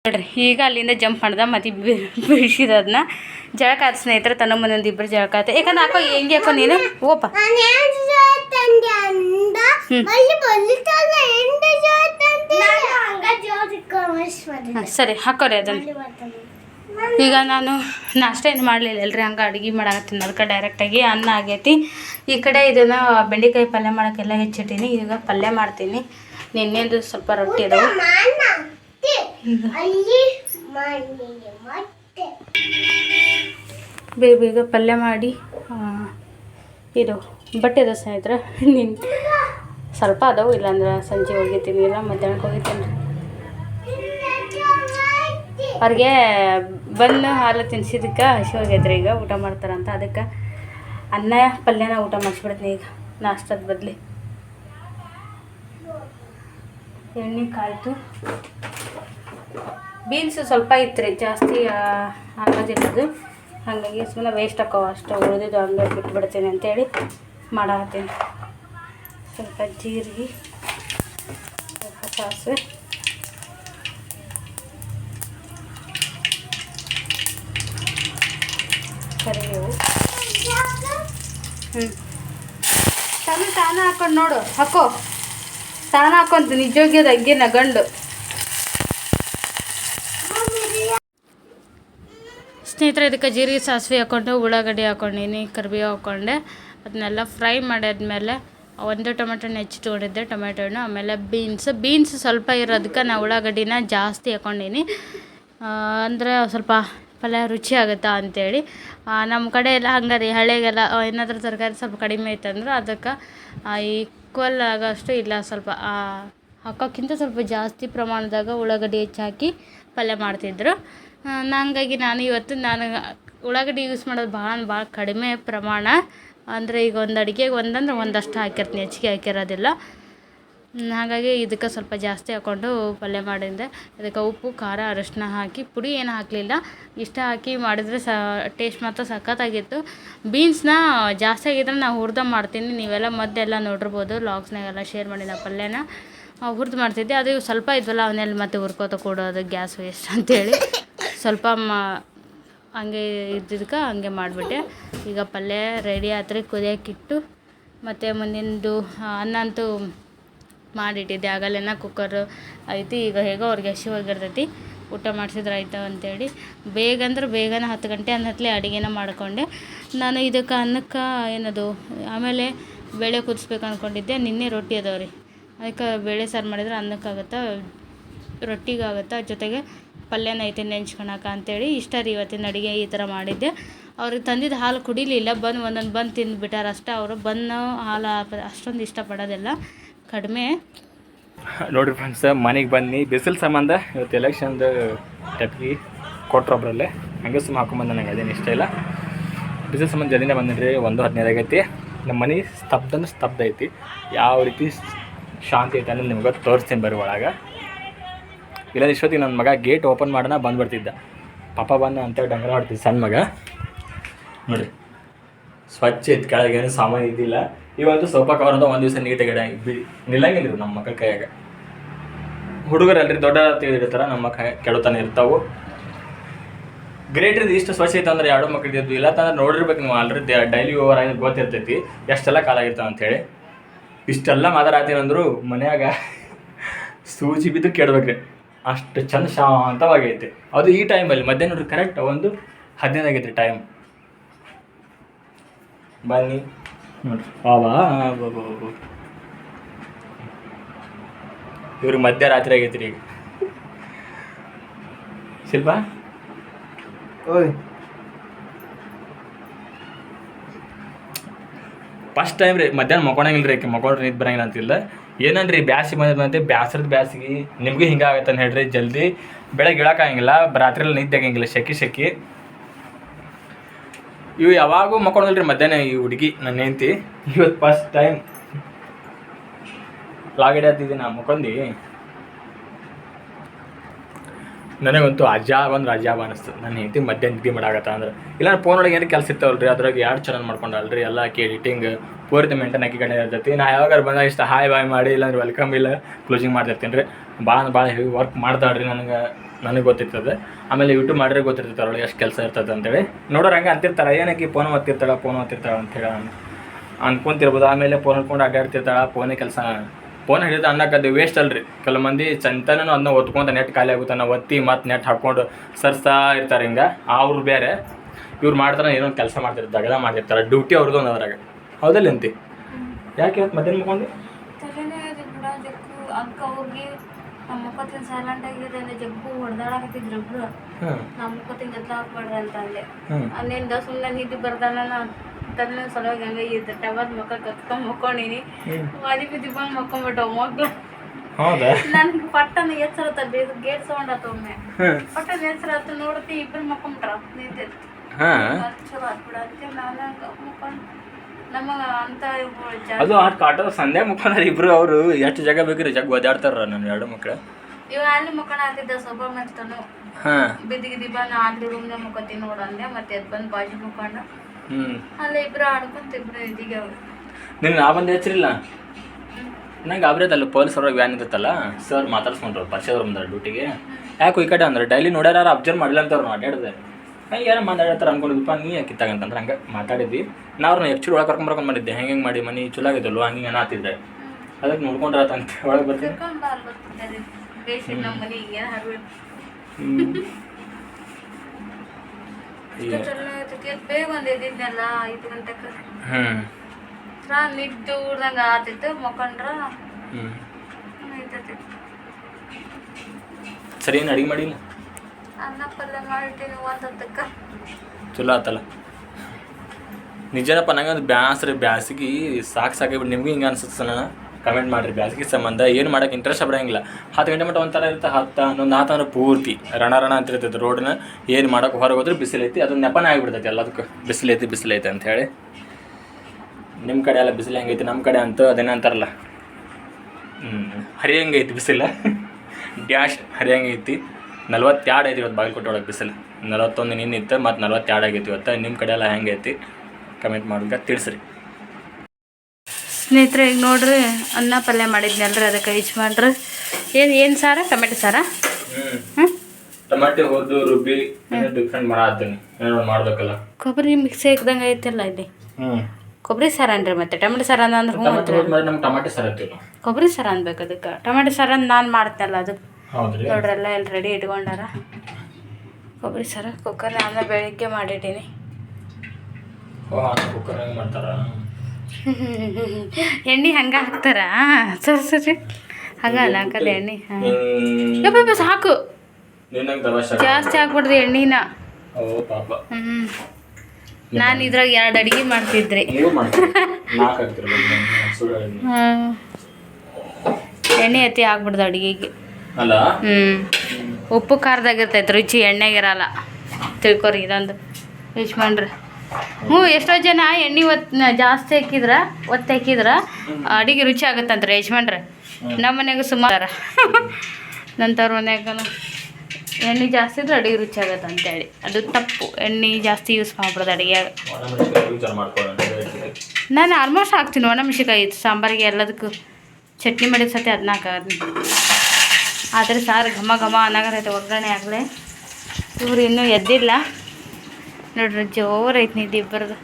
A: ನೋಡ್ರಿ, ಈಗ ಅಲ್ಲಿಂದ ಜಂಪ್ ಮಾಡ್ದೆ, ಮತ್ತೆ ಬಿಡಿಸಿದ ಅದನ್ನ ಜಳಕ ಆದ ಸ್ನೇಹಿತರೆ ತನ್ನ ಮುಂದೊಂದು ಇಬ್ಬರು ಜಳಕಾತ. ಯಾಕಂದ್ರೆ ಹಾಕೋ ಹೆಂಗೆ ಹಾಕೋ ನೀನು? ಓಪ ಸರಿ ಹಾಕೋರಿ ಅದನ್ನು. ಈಗ ನಾನು ನಾಷ್ಟ ಏನು ಮಾಡಲಿಲ್ಲ. ಅಲ್ರಿ ಹಂಗೆ ಅಡುಗೆ ಮಾಡಾಕತ್ತೀನಿ ಅದಕ್ಕೆ ಡೈರೆಕ್ಟಾಗಿ ಅನ್ನ ಆಗೈತಿ. ಈ ಕಡೆ ಇದನ್ನು ಬೆಂಡೆಕಾಯಿ ಪಲ್ಯ ಮಾಡೋಕ್ಕೆಲ್ಲ ಹೆಚ್ಚಿಟ್ಟೀನಿ. ಈಗ ಪಲ್ಯ ಮಾಡ್ತೀನಿ. ನಿನ್ನೆದು ಸ್ವಲ್ಪ ರೊಟ್ಟಿ ಅದಾವು. ಬೇಗ ಬೇಗ ಪಲ್ಯ ಮಾಡಿ ಇದು, ಬಟ್ಟೆ ದೋಸೆ ಆಯ್ತರ ನಿನ್ ಸ್ವಲ್ಪ ಅದಾವು, ಇಲ್ಲಾಂದ್ರೆ ಸಂಜೆ ಹೋಗಿರ್ತೀನಿ ಇಲ್ಲ ಮಧ್ಯಾಹ್ನಕ್ಕೆ ಹೋಗಿರ್ತೀನಿ ಅವ್ರಿಗೆ ಬಂದು ಹಾಲು ತಿನ್ಸಿದ್ದಕ್ಕೆ ಹಸಿ ಹೋಗೈತ್ರಿ ಈಗ ಊಟ ಮಾಡ್ತಾರಂತ ಅದಕ್ಕೆ ಅನ್ನ, ಪಲ್ಯನ ಊಟ ಮಾಡಿಸ್ಬಿಡ್ತೀನಿ ಈಗ, ನಾಷ್ಟದ ಬದಲಿ. ಎಣ್ಣೆ ಕಾಯ್ತು. ಬೀನ್ಸ್ ಸ್ವಲ್ಪ ಇತ್ತು ರೀ ಜಾಸ್ತಿ ಆಗೋದಿಲ್ಲದು ಹಾಗಾಗಿ ಸುಮ್ಮನೆ ವೇಸ್ಟ್ ಹಾಕೋ ಅಷ್ಟು ಉಳಿದಿದ್ದು ಹಂಗೆ ಬಿಟ್ಬಿಡ್ತೀನಿ ಅಂತೇಳಿ ಮಾಡತ್ತೀನಿ. ಸ್ವಲ್ಪ ಜೀರಿಗೆ, ಸ್ವಲ್ಪ ಸಾಸಿವೆ. ಕರಿಬೇವು. ಹ್ಞೂ ತಾನು ತಾನ ಹಾಕೊಂಡು ನೋಡು, ಹಾಕೋ. ತಾನ ಹಾಕೊಂತ ನಿಜೋಗ್ಯದ ಹಂಗೆ ಗಂಡು. ಸ್ನೇಹಿತರೆ, ಇದಕ್ಕೆ ಜೀರಿಗೆ, ಸಾಸಿವೆ ಹಾಕ್ಕೊಂಡು ಉಳ್ಳಾಗಡ್ಡಿ ಹಾಕ್ಕೊಂಡಿನಿ ಕರಿಬೇವು ಹಾಕ್ಕೊಂಡೆ ಅದನ್ನೆಲ್ಲ ಫ್ರೈ ಮಾಡಾದ್ಮೇಲೆ ಒಂದು ಟೊಮೆಟೊನ ಟೊಮೆಟೊ ಹಣ್ಣು ಆಮೇಲೆ ಬೀನ್ಸ್. ಬೀನ್ಸ್ ಸ್ವಲ್ಪ ಇರೋದಕ್ಕೆ ನಾ ಉಳ್ಳಾಗಡ್ಡಿನ ಜಾಸ್ತಿ ಹಾಕ್ಕೊಂಡಿನಿ ಅಂದರೆ ಸ್ವಲ್ಪ ಪಲ್ಯ ರುಚಿ ಆಗುತ್ತಾ ಅಂಥೇಳಿ ನಮ್ಮ ಕಡೆ ಎಲ್ಲ ಹಂಗೆ ಹಳೆಗೆಲ್ಲ ಏನಾದರೂ ತರಕಾರಿ ಸ್ವಲ್ಪ ಕಡಿಮೆ ಇತ್ತಂದ್ರೆ ಅದಕ್ಕೆ ಈಕ್ವಲ್ ಆಗೋಷ್ಟು ಇಲ್ಲ, ಸ್ವಲ್ಪ ಹಾಕೋಕ್ಕಿಂತ ಸ್ವಲ್ಪ ಜಾಸ್ತಿ ಪ್ರಮಾಣದಾಗ ಉಳ್ಳಾಗಡ್ಡಿ ಹೆಚ್ಚಾಕಿ ಪಲ್ಯ ಮಾಡ್ತಿದ್ರು. ಆ, ನಾ ನಾನು ಇವತ್ತು ನಾನು ಉಳ್ಳಾಗಡ್ಡಿ ಯೂಸ್ ಮಾಡೋದು ಭಾಳ ಭಾಳ ಕಡಿಮೆ ಪ್ರಮಾಣ. ಅಂದರೆ ಈಗ ಒಂದು ಅಡುಗೆಗೆ ಒಂದಂದ್ರೆ ಒಂದಷ್ಟು ಹಾಕಿರ್ತೀನಿ ಹೆಚ್ಚಿಗೆ ಹಾಕಿರೋದಿಲ್ಲ. ಹಾಗಾಗಿ ಇದಕ್ಕೆ ಸ್ವಲ್ಪ ಜಾಸ್ತಿ ಹಾಕ್ಕೊಂಡು ಪಲ್ಯ ಮಾಡಿದ್ದೆ. ಅದಕ್ಕೆ ಉಪ್ಪು ಖಾರ ಅರಶಿನ ಹಾಕಿ ಪುಡಿ ಏನು ಹಾಕಲಿಲ್ಲ. ಇಷ್ಟ ಹಾಕಿ ಮಾಡಿದರೆ ಸ ಟೇಸ್ಟ್ ಮಾತ್ರ ಸಖತ್ತಾಗಿತ್ತು. ಬೀನ್ಸ್ನ ಜಾಸ್ತಿ ಆಗಿದ್ರೆ ನಾವು ಹುರ್ದ ಮಾಡ್ತೀನಿ. ನೀವೆಲ್ಲ ಮದ್ದೆಲ್ಲ ನೋಡಿರ್ಬೋದು ಲಾಗ್ಸ್ನಾಗೆಲ್ಲ ಶೇರ್ ಮಾಡಿದ ಪಲ್ಯನ. ಹುರಿದು ಮಾಡ್ತಿದ್ದೆ. ಅದು ಸ್ವಲ್ಪ ಇದ್ವಲ್ಲ ಅವನ್ನೆಲ್ಲ ಮತ್ತೆ ಹುರ್ಕೋತ ಕೊಡೋದು ಗ್ಯಾಸ್ ವೇಸ್ಟ್ ಅಂತೇಳಿ. ಸ್ವಲ್ಪ ಮ, ಹಂಗೆ ಇದ್ದಿದ್ದಕ್ಕೆ ಹಂಗೆ ಮಾಡಿಬಿಟ್ಟೆ. ಈಗ ಪಲ್ಯ ರೆಡಿ ಆದರೆ ಕುದಿಯೋಕ್ಕಿಟ್ಟು ಮತ್ತು ಮುಂದಿಂದು ಅನ್ನ ಅಂತೂ ಮಾಡಿಟ್ಟಿದ್ದೆ. ಆಗಲೇನ ಕುಕ್ಕರ್ ಐತಿ, ಈಗ ಹೇಗೋ ಅವ್ರಿಗೆ ಹಸಿ ಹೋಗಿರ್ತೈತಿ ಊಟ ಮಾಡಿಸಿದ್ರೆ ಆಯ್ತು ಅಂತೇಳಿ. ಬೇಗ ಅಂದ್ರೆ ಬೇಗನೆ ಹತ್ತು ಗಂಟೆ ಅಂದತ್ಲೆ ಅಡುಗೆನ ಮಾಡಿಕೊಂಡೆ. ನಾನು ಇದಕ್ಕೆ ಅನ್ನಕ್ಕೆ ಏನದು, ಆಮೇಲೆ ಬೇಳೆ ಕುದಿಸ್ಬೇಕು ಅಂದ್ಕೊಂಡಿದ್ದೆ ನಿನ್ನೆ ರೊಟ್ಟಿ ಅದಾವೆ ರೀ ಅದಕ್ಕೆ ಬೇಳೆ ಸಾರು ಮಾಡಿದ್ರೆ ಅನ್ನಕ್ಕಾಗುತ್ತಾ, ರೊಟ್ಟಿಗಾಗುತ್ತಾ, ಜೊತೆಗೆ ಪಲ್ಯನ ಐತೆ ನೆಂಚ್ಕೊಳಕ ಅಂತೇಳಿ ಇಷ್ಟ ರೀ ಇವತ್ತಿನ ಅಡುಗೆ ಈ ಥರ ಮಾಡಿದ್ದೆ. ಅವ್ರಿಗೆ ತಂದಿದ್ದು ಹಾಲು ಕುಡಿಲಿಲ್ಲ, ಬಂದು ಒಂದೊಂದು ಬಂದು ತಿಂದುಬಿಟ್ಟಾರ ಅಷ್ಟೇ. ಅವರು ಬಂದು ಹಾಲು ಅಷ್ಟೊಂದು ಇಷ್ಟಪಡೋದಿಲ್ಲ, ಕಡಿಮೆ.
B: ನೋಡಿರಿ ಫ್ರೆಂಡ್ಸ್ ಮನೆಗೆ ಬನ್ನಿ. ಬಿಸಿಲು ಸಂಬಂಧ ಇವತ್ತು ಎಲೆಕ್ಷನ್ದು ಕೊಟ್ಟರು ಕೊಟ್ರೊಬ್ರಲ್ಲೇ ಹಂಗೆ ಸುಮ್ಮ ಹಾಕೊಂಬಂದ ನಂಗೆ, ಅದೇನು ಇಷ್ಟ ಇಲ್ಲ. ಬಿಸಿಲು ಸಂಬಂಧ ಜಲ್ದಿನೇ ಬಂದಿರಿ, ಒಂದು ಹದಿನೈದು ಆಗೈತಿ. ನಮ್ಮ ಮನೆ ಸ್ತಬ್ಧ ಅಂದ್ರೆ ಸ್ತಬ್ಧ ಐತಿ. ಯಾವ ರೀತಿ ಶಾಂತಿ ಐತೆ ಅನ್ನೋದು ನಿಮ್ಗೆ ತೋರಿಸ್ತೀನಿ ಬರ್ರಿ ಒಳಗೆ. ಇಲ್ಲ ಇಷ್ಟೊತ್ತಿಗೆ ನನ್ನ ಮಗ ಗೇಟ್ ಓಪನ್ ಮಾಡೋಣ ಬಂದ್ಬಿಡ್ತಿದ್ದ. ಪಾಪ ಬಂದ ಅಂತ ಡಂಗರ ಆಡ್ತಿದ್ದ ಸಣ್ಣ ಮಗ. ನೋಡಿರಿ. ಸ್ವಚ್ಛ ಇತ್ತು ಕೆಳಗೆ ಏನು ಸಾಮಾನು ಇದ್ದಿಲ್ಲ. ಇವತ್ತು ಸೋಫಾ ಕವರ್ ಅಂತ ಒಂದು ದಿವಸ ನೀಟಾಗಿ ಇಡ ನಿಲ್ಲಂಗಿಲ್ಲ ನಮ್ಮ ಮಕ್ಕಳ ಕೈಯಾಗ. ಹುಡುಗರಲ್ರಿ ದೊಡ್ಡ ತಿಳಿದಿರ್ತಾರೆ ನಮ್ಮ ಕೈ ಕೆಡತಾನೆ ಇರ್ತಾವೆ. ಗ್ರೇಟ್ರಿದು ಇದು ಇಷ್ಟು ಸ್ವಚ್ಛ ಐತೆ ಅಂದ್ರೆ ಎರಡು ಮಕ್ಳು ಇದ್ದು ಇಲ್ಲ. ತಂದ್ರೆ ನೋಡಿರ್ಬೇಕು ನೀವು ಆಲ್ರೆಡಿ ಡೈಲಿ ಓವರ್ ಆಗಿ ಗೊತ್ತಿರ್ತೈತಿ. ಎಷ್ಟೆಲ್ಲ ಕಾಲ ಆಗಿರ್ತಾವೆ ಅಂಥೇಳಿ ಇಷ್ಟೆಲ್ಲ ಮಾತಾಡತ್ತೀನಿ ಅಂದರು ಮನ್ಯಾಗ ಸೂಜಿ ಬಿದ್ದು ಕೇಳ್ಬೇಕ್ರಿ ಅಷ್ಟು ಚಂದ ಶಾಂತವಾಗೈತೆ ಅದು ಈ ಟೈಮಲ್ಲಿ ಮಧ್ಯಾಹ್ನ ನೋಡ್ರಿ ಕರೆಕ್ಟ್ ಒಂದು ಹದಿನೈದು ಆಗೈತಿ ಟೈಮ್ ಬನ್ನಿ. ನೋಡ್ರಿ. ಬಾಬಾ ಇವ್ರಿಗೆ ಮಧ್ಯರಾತ್ರಿ ಆಗೈತೆ ರೀ ಈಗ. ಶಿಲ್ಪ?
C: ಓಯ್.
B: ಫಸ್ಟ್ ಟೈಮ್ ರೀ ಮಧ್ಯಾಹ್ನ ಮಕ್ಕೊಂಡಂಗಿಲ್ಲ ರೀ ಮಕ್ಕೊಂಡ್ರೆ ನಿಂತು ಬರಂಗಿಲ್ಲ ಅಂತಿಲ್ಲ. ಏನನ್ರಿ ಬ್ಯಾಸಿಗೆ ಬಂದಂತೆ ಬ್ಯಾಸ್ರದ ಬ್ಯಾಸಿಗೆ. ನಿಮ್ಗೂ ಹಿಂಗೆ ಆಗತ್ತೆ ಅಂತ ಹೇಳ್ರಿ, ಜಲ್ದಿ. ಬೆಳಗ್ಗೆ ಇಳಕ್ಕಾಗಂಗಿಲ್ಲ ರಾತ್ರಿ ಎಲ್ಲ ನಿದ್ದೆ ಆಗಂಗಿಲ್ಲ ಶೆಕಿ ಶೆಕಿ ಇವು ಯಾವಾಗೂ ಮಕ್ಕೊಂಡಲ್ರಿ ಮಧ್ಯಾಹ್ನ ಈ ಹುಡುಗಿ ನನ್ನ ಹೆಂಡತಿ. ಇವತ್ತು ಫಸ್ಟ್ ಟೈಮ್ ಲಾಗಡೆ ಹತ್ತಿದ್ದೀನಿ ನಾ ಮಕ್ಕೊಂದು ನನಗಂತೂ ಅಜಾಬ್ ಅಂದ್ರೆ ಅಜಾಬ್ ಅನಿಸ್ತು ನನ್ನ ಹೆಂಡತಿ ಮಧ್ಯ ನಿದ್ದೆ ಮಾಡಾಗತ್ತ ಅಂದ್ರೆ ಇಲ್ಲ ಫೋನ್ ಒಳಗೆ ಏನು ಕೆಲಸ ಇರ್ತಾವಲ್ರಿ? ಅದ್ರಾಗ ಎರಡು ಚಾನಲ್ ಮಾಡ್ಕೊಂಡಲ್ರಿ? ಎಲ್ಲ ಹಾಕಿ ಎಡಿಟಿಂಗ್ ಪೂರ್ತಿ ಮೇಂಟೈನ್ ಹಾಕಿ ಕಡೆ ಇರ್ತೈತಿ. ನಾ ಯಾವಾಗಾರ ಬಂದಾಗ ಇಷ್ಟ ಹಾಯ್ ಬಾಯ್ ಮಾಡಿ, ಇಲ್ಲಾಂದ್ರೆ ವೆಲ್ಕಮ್ ಇಲ್ಲ ಕ್ಲೋಸಿಂಗ್ ಮಾಡ್ತಿರ್ತೀನಿ ರೀ ಭಾಳ ಭಾಳ ಹೆವಿ ವರ್ಕ್ ಮಾಡ್ತಾಳ್ರಿ ನನಗೆ ನನಗೆ ಗೊತ್ತಿರ್ತದೆ. ಆಮೇಲೆ ಯೂಟ್ಯೂಬ್ ಮಾಡಿದ್ರೆ ಗೊತ್ತಿರ್ತೈತೆ ಅವಳಿಗೆ ಎಷ್ಟು ಕೆಲಸ ಇರ್ತದೆ ಅಂತೇಳಿ. ನೋಡೋರು ಹಂಗೆ ಅಂತಿರ್ತಾರೆ, ಏನಕ್ಕೆ ಫೋನ್ ಓದ್ತಿರ್ತಾಳೆ ಫೋನ್ ಓದ್ತಿರ್ತಾಳೆ ಅಂತೇಳಿ ಅನ್ಕೊಂತಿರ್ಬೋದು ಆಮೇಲೆ ಫೋನ್ ಹಿಡ್ಕೊಂಡು ಅಡ್ಡಾಡ್ತಿರ್ತಾಳೆ ಫೋನೇ ಕೆಲಸ ಫೋನ್ ಹಿಡಿದು ಅದು ವೇಸ್ಟ್ ಅಲ್ರಿ. ಕೆಲವು ಮಂದಿ ಚಂತನೂ ಅದನ್ನ ಒತ್ಕೊಂತ ನೆಟ್ ಖಾಲಿ ಆಗುತ್ತಾನ ಒತ್ತಿ ಮತ್ತು ನೆಟ್ ಹಾಕ್ಕೊಂಡು ಸರ್ಸಾ ಇರ್ತಾರೆ ಹಿಂಗೆ. ಅವ್ರು ಬೇರೆ. ಇವ್ರು ಮಾಡ್ತಾರೆ ಏನೋ ಕೆಲಸ ಮಾಡ್ತಿರ್ತಾರೆ ದಗದ ಮಾಡ್ತಿರ್ತಾರೆ. ಡ್ಯೂಟಿ ಅವ್ರದ್ದು ಒಂದು ಅದ್ರಾಗ. ಹೌದಲ್ಲ ಅಂತಿ ಯಾಕೆ ಇವತ್ತು ಮಧ್ಯಾಹ್ನ
A: ಮುಖಂಡಿ ಅಕ್ಕ ಅವ್ರಿಗೆ ನಮ್ಮ ಮುಖತ್ತಿನ ಸೈಲೆಂಟ್ ಆಗಿರೋದ್ರಿಂದ ಜಗ್ಗು ಹೊಡೆದಾಡಕತ್ತಿದ್ರು
B: ಹ್ಞೂ
A: ನಮ್ಮ ಮುಖತ್ತಿನ ಜೊತೆ ಹಾಕ್ಬಾರ್ದು ಅಂತ ಅಂದೆ.
B: ಹ್ಞೂ
A: ಅಲ್ಲಿಂದ ಸುಮ್ಮನೆ ನಿದ್ದೆ ಬರ್ದಾನ ತಲೆ ಸಲುವಾಗಿ ಹಂಗೆ ಈ ಟವರ್ ಮುಖ ಕತ್ಕೊಂಡ್ ಮಕ್ಕೊಂಡಿನಿ. ಬಿ ಬಿದ್ದಿ ಬಂದು ಮಕ್ಕೊಂಬಿಟ್ಟವು ಮಗ್ಳು. ನನ್ಗೆ ಪಟ್ಟನ ಎಚ್ಚರತ್ತ ಬೇಗ ಗೇಟ್ ಸೌಂಡ್ ಆತ ಒಮ್ಮೆ. ಪಟ್ಟನ ಎಚ್ಚರ ಆತ ನೋಡ್ತಿ ಇಬ್ರು ಮಕ್ಕೊಂಬಿಟ್ರ
B: ಹಾಂ.
A: ಚಲೋ ಅದಕ್ಕೆ ನಾನು ಮಕ್ಕೊಂಡು
B: ಅದು ಆ ಕಾಟ ಸಂಧ್ಯಾ ಮುಖಂಡ್ರೆ ಇಬ್ರು ಅವರು ಎಷ್ಟು ಜಾಗ ಬೇಕ್ರಿ ಜಾಗ ಓದಾಡ್ತಾರ ನನ್ನ ಎರಡು ಮಕ್ಕಳು
A: ಇವ ಅಲ್ಲಿ ಮಕ್ಕಳ ಆತಿದ್ದ ಸೊಬ್ಬ ಮೆತ್ತನು
B: ಬಿದ್ದಿಗೆ
A: ಬಿದ್ದಿಗಿದ್ದಿ ನಾ ಅಲ್ಲಿ ರೂಮ್ನ ಮುಖತಿ ನೋಡಂದೆ ಮತ್ತೆ ಎದ್ ಬಂದು ಬಾಜು ಮುಖಂಡ ಅಲ್ಲೇ ಇಬ್ರು ಆಡ್ಕೊಂತ ಇಬ್ರು ಇದೀಗ ಅವ್ರು.
B: ನಿನ್ನ ನಾ ಬಂದು ಹೆಚ್ಚಿರಿಲ್ಲ ನಂಗೆ ಗಾಬರಿಯತ್ತಲ್ಲ ಪೊಲೀಸ್ ಅವ್ರಿಗೆ ವ್ಯಾನ್ ಇರುತ್ತಲ್ಲ ಸರ್ ಮಾತಾಡ್ಸ್ಕೊಂಡ್ರು ಪರಿಚಯದವ್ರು ಬಂದ್ರೆ ಡ್ಯೂಟಿಗೆ ಯಾಕೆ ಈ ಕಡೆ ಅಂದ್ರೆ ಡೈಲಿ ನೋಡ್ಯಾರ ಅಬ್ಸರ್ವ್ ಮಾಡಿಲ್ಲ ಅಂತ ಅವ್ರು ಅಡ್ಡಾಡ್ದೆ ಹಂಗೆ ಯಾರೋ ಮಾತಾಡ್ತಾರೆ ಅನ್ಕೊಂಡಿದ್ದಪ್ಪ ನೀ ಯಾಕೆ ಕಿತ್ತಾಗಂತಂದ್ರೆ ಹಂಗೆ ಮಾತಾಡಿದ್ವಿ. ನಾ ಅವ್ರನ್ನ ಎಕ್ಚುಲಿ ಒಳಗೆ ಕರ್ಕೊಂಬರ್ಕೊಂಡು ಬಂದಿದ್ದೆ ಹೆಂಗೆ ಹೆಂಗೆ ಮಾಡಿ ಮನೆ ಚಲೋ ಆಗಿದ್ದಲ್ವ ಹಂಗೆ ಏನಾತಿದ್ದೆ ಅದಕ್ಕೆ ನೋಡ್ಕೊಂಡ್ರೆ ಅಂತ ಒಳಗೆ ಬರ್ತೀನಿ.
A: ಕರ್ಕೊಂಡ್ ಬಾಲ್ ಬರ್ತಿದ್ದಾರೆ ಬೇಸಿ ನಮ್ಮ ಮನೆ ಏನು ಹರ್ಬಿಡ್ ಬೇಗ ಒಂದು ಎದ್ದಿದ್ನಲ್ಲ ಐದು ಗಂಟೆಗೆ
B: ಹ್ಞೂ
A: ರಾ ನಿದ್ದು ಊರ್ದಂಗೆ ಆತಿತ್ತು ಮಕ್ಕೊಂಡ್ರ
B: ಸರಿ ಏನು ಅಡಿಗೆ ಮಾಡಿಲ್ಲ?
A: ಅನ್ನ ಪಲ್ಯ ಮಾಡಿಟ್ಟಿನಿ ಒಂದು ಹತ್ತಕ್ಕೆ
B: ಚಲೋ ಆತಲ್ಲ. ನಿಜನಪ್ಪ ನಂಗೆ ಅದು ಬ್ಯಾಸ್ರಿ ಬ್ಯಾಸಿಗೆ ಸಾಕು ಸಾಕಾಗ್ಬಿಟ್ಟು ನಿಮ್ಗೆ ಹಿಂಗೆ ಅನ್ಸುತ್ತೆ ನಾನು ಕಮೆಂಟ್ ಮಾಡಿರಿ. ಬ್ಯಾಸಿಗೆ ಸಂಬಂಧ. ಏನು ಮಾಡೋಕೆ ಇಂಟ್ರೆಸ್ಟ್ ಬರೋಂಗಿಲ್ಲ ಹತ್ತು ಗಂಟೆ ಮಟ್ಟ ಒಂಥರ ಇರುತ್ತೆ. ಹತ್ತು ಹನ್ನೊಂದು ಹತ್ತು ಪೂರ್ತಿ ರಣ ರಣ ಅಂತ ಇರ್ತೈತೆ ರೋಡ್ನ ಏನು ಮಾಡೋಕೆ ಹೊರಗೆ ಹೋದ್ರೆ ಬಿಸಿಲೈತಿ ಅದು ನೆಪನೇ ಆಗಿಬಿಡ್ತೈತೆ ಎಲ್ಲದಕ್ಕೂ. ಬಿಸಿಲೈತಿ ಬಿಸಿಲೈತೆ ಅಂತ ಹೇಳಿ. ನಿಮ್ಮ ಕಡೆ ಎಲ್ಲ ಬಿಸಿಲು ಹೆಂಗೈತಿ ನಮ್ಮ ಕಡೆ ಅಂತೂ ಅದೇನೋ ಅಂತಾರಲ್ಲ. ಹ್ಞೂ ಹರಿಯಂಗೈತಿ ಬಿಸಿಲು. ಡ್ಯಾಶ್ ಹರಿಯಂಗೈತಿ ನಲ್ವತ್ತೆರಡು ಐತಿ ಇವತ್ತು ಬಾಗಿಲು ಒಳಗೆ ಬಿಸಿಲು. ನಲವತ್ತೊಂದು ನಿನ್ನಿತ್ತು ಮತ್ತು ನಲ್ವತ್ತೆರಡು ಆಗೈತಿ ಇವತ್ತು. ನಿಮ್ಮ ಕಡೆ ಎಲ್ಲ ಹೆಂಗೈತಿ ಕಮೆಂಟ್ ಮಾಡ್ಕ ತಿಳಿಸ್ರಿ.
A: ಸ್ನೇಹಿತರೆ ಈಗ ನೋಡ್ರಿ ಅನ್ನ ಪಲ್ಯ ಮಾಡಿದ್ನಲ್ರಿ ಅದಕ್ಕೆ ಯಜಮಾನ್ರು. ಏನು ಏನು ಸಾರ? ಟೊಮೆಟೊ ಸಾರ?
B: ಹ್ಞೂ
A: ಹ್ಞೂ
B: ಟಮಾಟೆ ಹೋದು ರುಬ್ಬಿ ಡಿಫ್ರೆಂಟ್ ಮಾಡತ್ತೀನಿ. ಏನೋ ಮಾಡ್ಬೇಕಲ್ಲ.
A: ಕೊಬ್ಬರಿ ಮಿಕ್ಸಿ ಹಾಕ್ದಂಗೆ ಐತಲ್ಲ ಇಲ್ಲಿ? ಕೊಬ್ಬರಿ ಸಾರ ಅನ್ರಿ ಮತ್ತೆ. ಟೊಮೆಟೊ ಸಾರ ಅಂದ್ರೆ ಹ್ಞೂ
B: ನಮ್ಗೆ ಟಮಾಟೆ ಸರ್
A: ಕೊಬ್ಬರಿ ಸಾರ ಅನ್ಬೇಕು ಅದಕ್ಕೆ. ಟೊಮೆಟೊ ಸಾರ ನಾನು ಮಾಡ್ತೇನಲ್ಲ ಅದು. ನೋಡ್ರಿ ಎಲ್ಲ ಇಲ್ಲಿ ರೆಡಿ ಇಟ್ಕೊಂಡಾರ? ಕೊಬ್ಬರಿ ಸಾರ ಕುಕ್ಕರ್ ನಾನು ಬೆಳಿಗ್ಗೆ ಮಾಡಿಟ್ಟೀನಿ
B: ಕುಕ್ಕರ್ ಹೆಂಗೆ ಮಾಡ್ತಾರ?
A: ಎಣ್ಣೆ ಹಂಗೆ ಹಾಕ್ತಾರ? ಸರಿ ಸರಿ. ಹಂಗ ಹಾಕಲ್ಲ ಎಣ್ಣೆ. ಹಾಂ.
B: ಹ್ಮ್.
A: ಯಪ್ಪ ಸಾಕು. ಜಾಸ್ತಿ ಹಾಕ್ಬಿಡ್ರಿ ಎಣ್ಣೆನ. ಹ್ಞೂ ನಾನು ಇದ್ರಾಗ ಎರಡು ಅಡಿಗೆ ಮಾಡ್ತಿದ್ರಿ. ಎಣ್ಣೆ ಅತಿ ಹಾಕ್ಬಿಡ್ದು ಅಡುಗೆಗೆ. ಹ್ಞೂ ಉಪ್ಪು ಖಾರದಾಗಿರ್ತೈತೆ ರುಚಿ ಎಣ್ಣೆಗಿರಲ್ಲ ತಿಳ್ಕೊರಿ ಇದೊಂದು. ಯಜಮಾನ್ರಿ. ಹ್ಞೂ, ಎಷ್ಟೋ ಜನ ಎಣ್ಣೆ ಒತ್ ಜಾಸ್ತಿ ಹಾಕಿದ್ರ, ಒತ್ತು ಹಾಕಿದ್ರ, ಅಡಿಗೆ ರುಚಿ ಆಗುತ್ತಂತ್ರಿ ಯಜಮಾನ್ರೆ. ನಮ್ಮ ಮನೆಗೂ ಸುಮಾರು. ನಂತರ ಮನ್ಯಾಗ ಎಣ್ಣೆ ಜಾಸ್ತಿ ಇದ್ರೆ ಅಡುಗೆ ರುಚಿ ಆಗುತ್ತೆ ಅಂತೇಳಿ. ಅದು ತಪ್ಪು. ಎಣ್ಣೆ ಜಾಸ್ತಿ ಯೂಸ್ ಮಾಡ್ಬಿಡೋದು ಅಡುಗೆಯಾಗ ನಾನು ಆಲ್ಮೋಸ್ಟ್ ಹಾಕ್ತೀನಿ ಒಣಮೆಣ್ಸಿಕಾಯಿ ಸಾಂಬಾರಿಗೆ ಎಲ್ಲದಕ್ಕೂ. ಚಟ್ನಿ ಮಾಡಿದ ಸತಿ ಅದನ್ನ ಹಾಕೋದು. ಆದರೆ ಸಾರು ಘಮ ಘಮ ಅನ್ನಗತೈತೆ ಒಗ್ಗರಣೆ ಆಗಲೇ. ಇವ್ರು ಇನ್ನೂ ಎದ್ದಿಲ್ಲ. ನೋಡ್ರಿ ಜೋರ್ ಐತೆ ನಿದ್ದೆ ಇಬ್ಬರದು.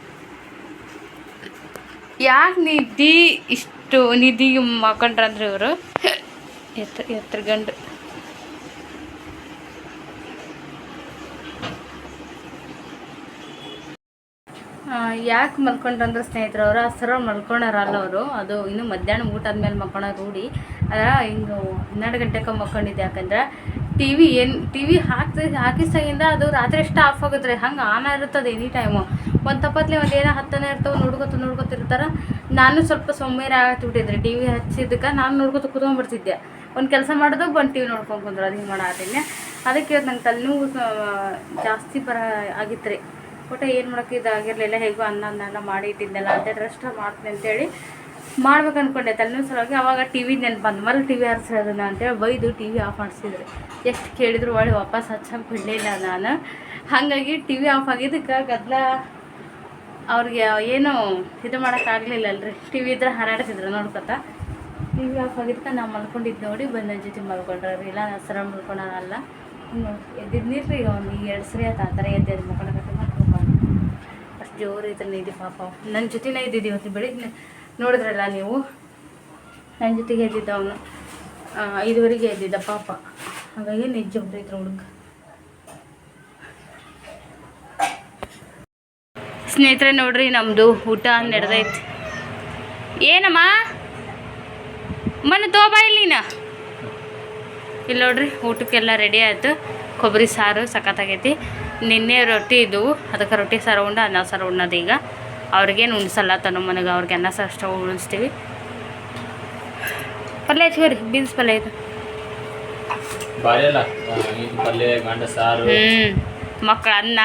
A: ಯಾಕೆ ನಿದ್ದಿ ಇಷ್ಟು ನಿಧಿ ಮಕ್ಕೊಂಡ್ರಂದ್ರೆ ಇವರು? ಎತ್ತ ಎತ್ತರ ಗಂಡು. ಯಾಕೆ ಮಲ್ಕೊಂಡ್ರಂದ್ರೆ ಅವರು? ಆ ಸರ ಮಲ್ಕೊಂಡಾರಲ್ಲ ಅವರು. ಅದು ಇನ್ನು ಮಧ್ಯಾಹ್ನ ಊಟ ಆದ್ಮೇಲೆ ಮಲ್ಕೊಳೋ ರೂಢಿ. ಅದ ಹಿಂಗೆ ಹನ್ನೆರಡು ಗಂಟೆಗೆ ಮಲ್ಕೊಂಡಿದ್ದೆ ಯಾಕಂದ್ರೆ ಟಿ ವಿ ಏನು ಟಿ ವಿ ಹಾಕ್ತಿ ಹಾಕಿಸಾಗಿಂದ ಅದು ರಾತ್ರಿ ಎಷ್ಟು ಆಫ್ ಆಗುತ್ತೆ ಹಂಗೆ ಆನ್ ಆಗಿರುತ್ತದೆ ಎನಿ ಟೈಮು ಒಂದು ತಪ್ಪತ್ಲೆ ಒಂದು ಏನೋ ಹತ್ತನೇ ಇರ್ತವೆ, ನೋಡ್ಕೊತ ನೋಡ್ಕೊತಿರ್ತಾರೆ ನಾನು ಸ್ವಲ್ಪ ಸೋಂಬೇರಿ ಆಗತ್ತಿಬಿಟ್ಟಿದ್ರಿ ಟಿ ವಿ ಹಚ್ಚಿದ್ದಕ್ಕೆ ನಾನು ನೋಡ್ಕೊತ ಕುತ್ಕೊಂಡ್ಬಿಡ್ತಿದ್ದೆ. ಒಂದು ಕೆಲಸ ಮಾಡೋದು, ಬಂದು ಟಿ ವಿ ನೋಡ್ಕೊಂಡು ಕುಂದ್ರು. ಅದು ಹಿಂಗೆ ಅದಕ್ಕೆ ಇವತ್ತು ನಂಗೆ ತಲೆನೋವು ಜಾಸ್ತಿ ಬರ ಆಗಿತ್ತು ರೀ. ಒಟ್ಟು ಏನು ಮಾಡೋಕ್ಕೆ ಇದಾಗಿರಲಿಲ್ಲ. ಹೇಗೋ ಅನ್ನೋದನ್ನೆಲ್ಲ ಮಾಡಿ ಇಟ್ಟಿದ್ದೆಲ್ಲ. ಅದೇ ರೆಸ್ಟ್ ಮಾಡ್ತೀನಿ ಅಂತೇಳಿ ಮಾಡ್ಬೇಕು ಅನ್ಕೊಂಡೆ ತಲೆನೂ ಸಲುವಾಗಿ ಅವಾಗ ಟಿ ವಿ ನೆನ್ಪು ಬಂದು ಮರಳು ಟಿ ವಿ ಹರಿಸೋದನ್ನ ಅಂತೇಳಿ ಬೈದು ಟಿ ವಿ ಆಫ್ ಮಾಡಿಸಿದ್ರು. ಎಷ್ಟು ಕೇಳಿದ್ರು ಒಳ್ಳೆ ವಾಪಸ್ ಹಚ್ಚಕ್ಕೆ ಬಿಡಲಿಲ್ಲ ನಾನು. ಹಾಗಾಗಿ ಟಿ ವಿ ಆಫ್ ಆಗಿದ್ದಕ್ಕೆ ಗದ್ದಲ ಅವ್ರಿಗೆ ಏನು ಇದು ಮಾಡೋಕ್ಕಾಗಲಿಲ್ಲ ಅಲ್ರಿ. ಟಿ ವಿ ಇದ್ರೆ ಹಾರಾಡ್ತಿದ್ರು ನೋಡ್ಕೊತ ಟಿ ವಿ ಆಫ್ ಆಗಿದ್ದಕ್ಕೆ ನಾವು ಮಲ್ಕೊಂಡಿದ್ದು ನೋಡಿ ಬಂದ ಜೊತೆ ಮಲ್ಕೊಂಡ್ರಿ ಇಲ್ಲ ನಾನು ಸರ ಮಲ್ಕೊಳಲ್ಲ. ಎದ್ದಿದ್ನಿರಿ ಈಗ ಒಂದು ಎರಡು ಸರಿ ಆಯ್ತು ಆ ಥರ ಎದ್ದೆದ್ದು ಮಲ್ಕೊಳಕತ್ತಿ ಮತ್ತೆ ಮಲ್ಕೊಂಡು ಅಷ್ಟು ಜೋರು ಇದ್ರೆ ನಿಧಿ ಪಾಪ. ನನ್ನ ಜೊತೆನೇ ಇದ್ದಿದ್ದು ಇವತ್ತು ಬೆಳಿಗ್ಗೆ ನೋಡಿದ್ರಲ್ಲ ನೀವು? ನನ್ನ ಜೊತೆಗೆ ಎದ್ದಿದ್ದ ಅವನು. ಐದುವರೆಗೆ ಎದ್ದಿದ್ದ ಪಾಪ. ಹಾಗಾಗಿ ನಿಜ ಒಬ್ಬರಿದ್ರು ಹುಡುಗ. ಸ್ನೇಹಿತರೆ ನೋಡ್ರಿ ನಮ್ಮದು ಊಟ ನಡೆದೈತಿ. ಏನಮ್ಮ? ಮನೆ ತೋಬಾ ಇಲ್ಲಿನ ಇಲ್ಲಿ ನೋಡ್ರಿ, ಊಟಕ್ಕೆಲ್ಲ ರೆಡಿ ಆಯಿತು. ಕೊಬ್ಬರಿ ಸಾರು ಸಖತ್ತಾಗೈತಿ. ನಿನ್ನೆ ರೊಟ್ಟಿ ಇದ್ದವು ಅದಕ್ಕೆ ರೊಟ್ಟಿ ಸಾರು ಉಂಡು, ಅನ್ನ ಸಾರು ಉಣ್ಣೋದು ಈಗ. ಅವ್ರಿಗೇನು ಉಣಿಸಲ್ಲ ತನ್ನ ಮನೆಗೆ ಅವ್ರಿಗೆ ಅನ್ನ ಸಾರು ಉಣಿಸ್ತೀವಿ. ಪಲ್ಯ ಹಚ್ಕೋರಿ ಬೀನ್ಸ್ ಪಲ್ಯ ಇದು ಹ್ಞೂ ಮಕ್ಕಳ ಅನ್ನ.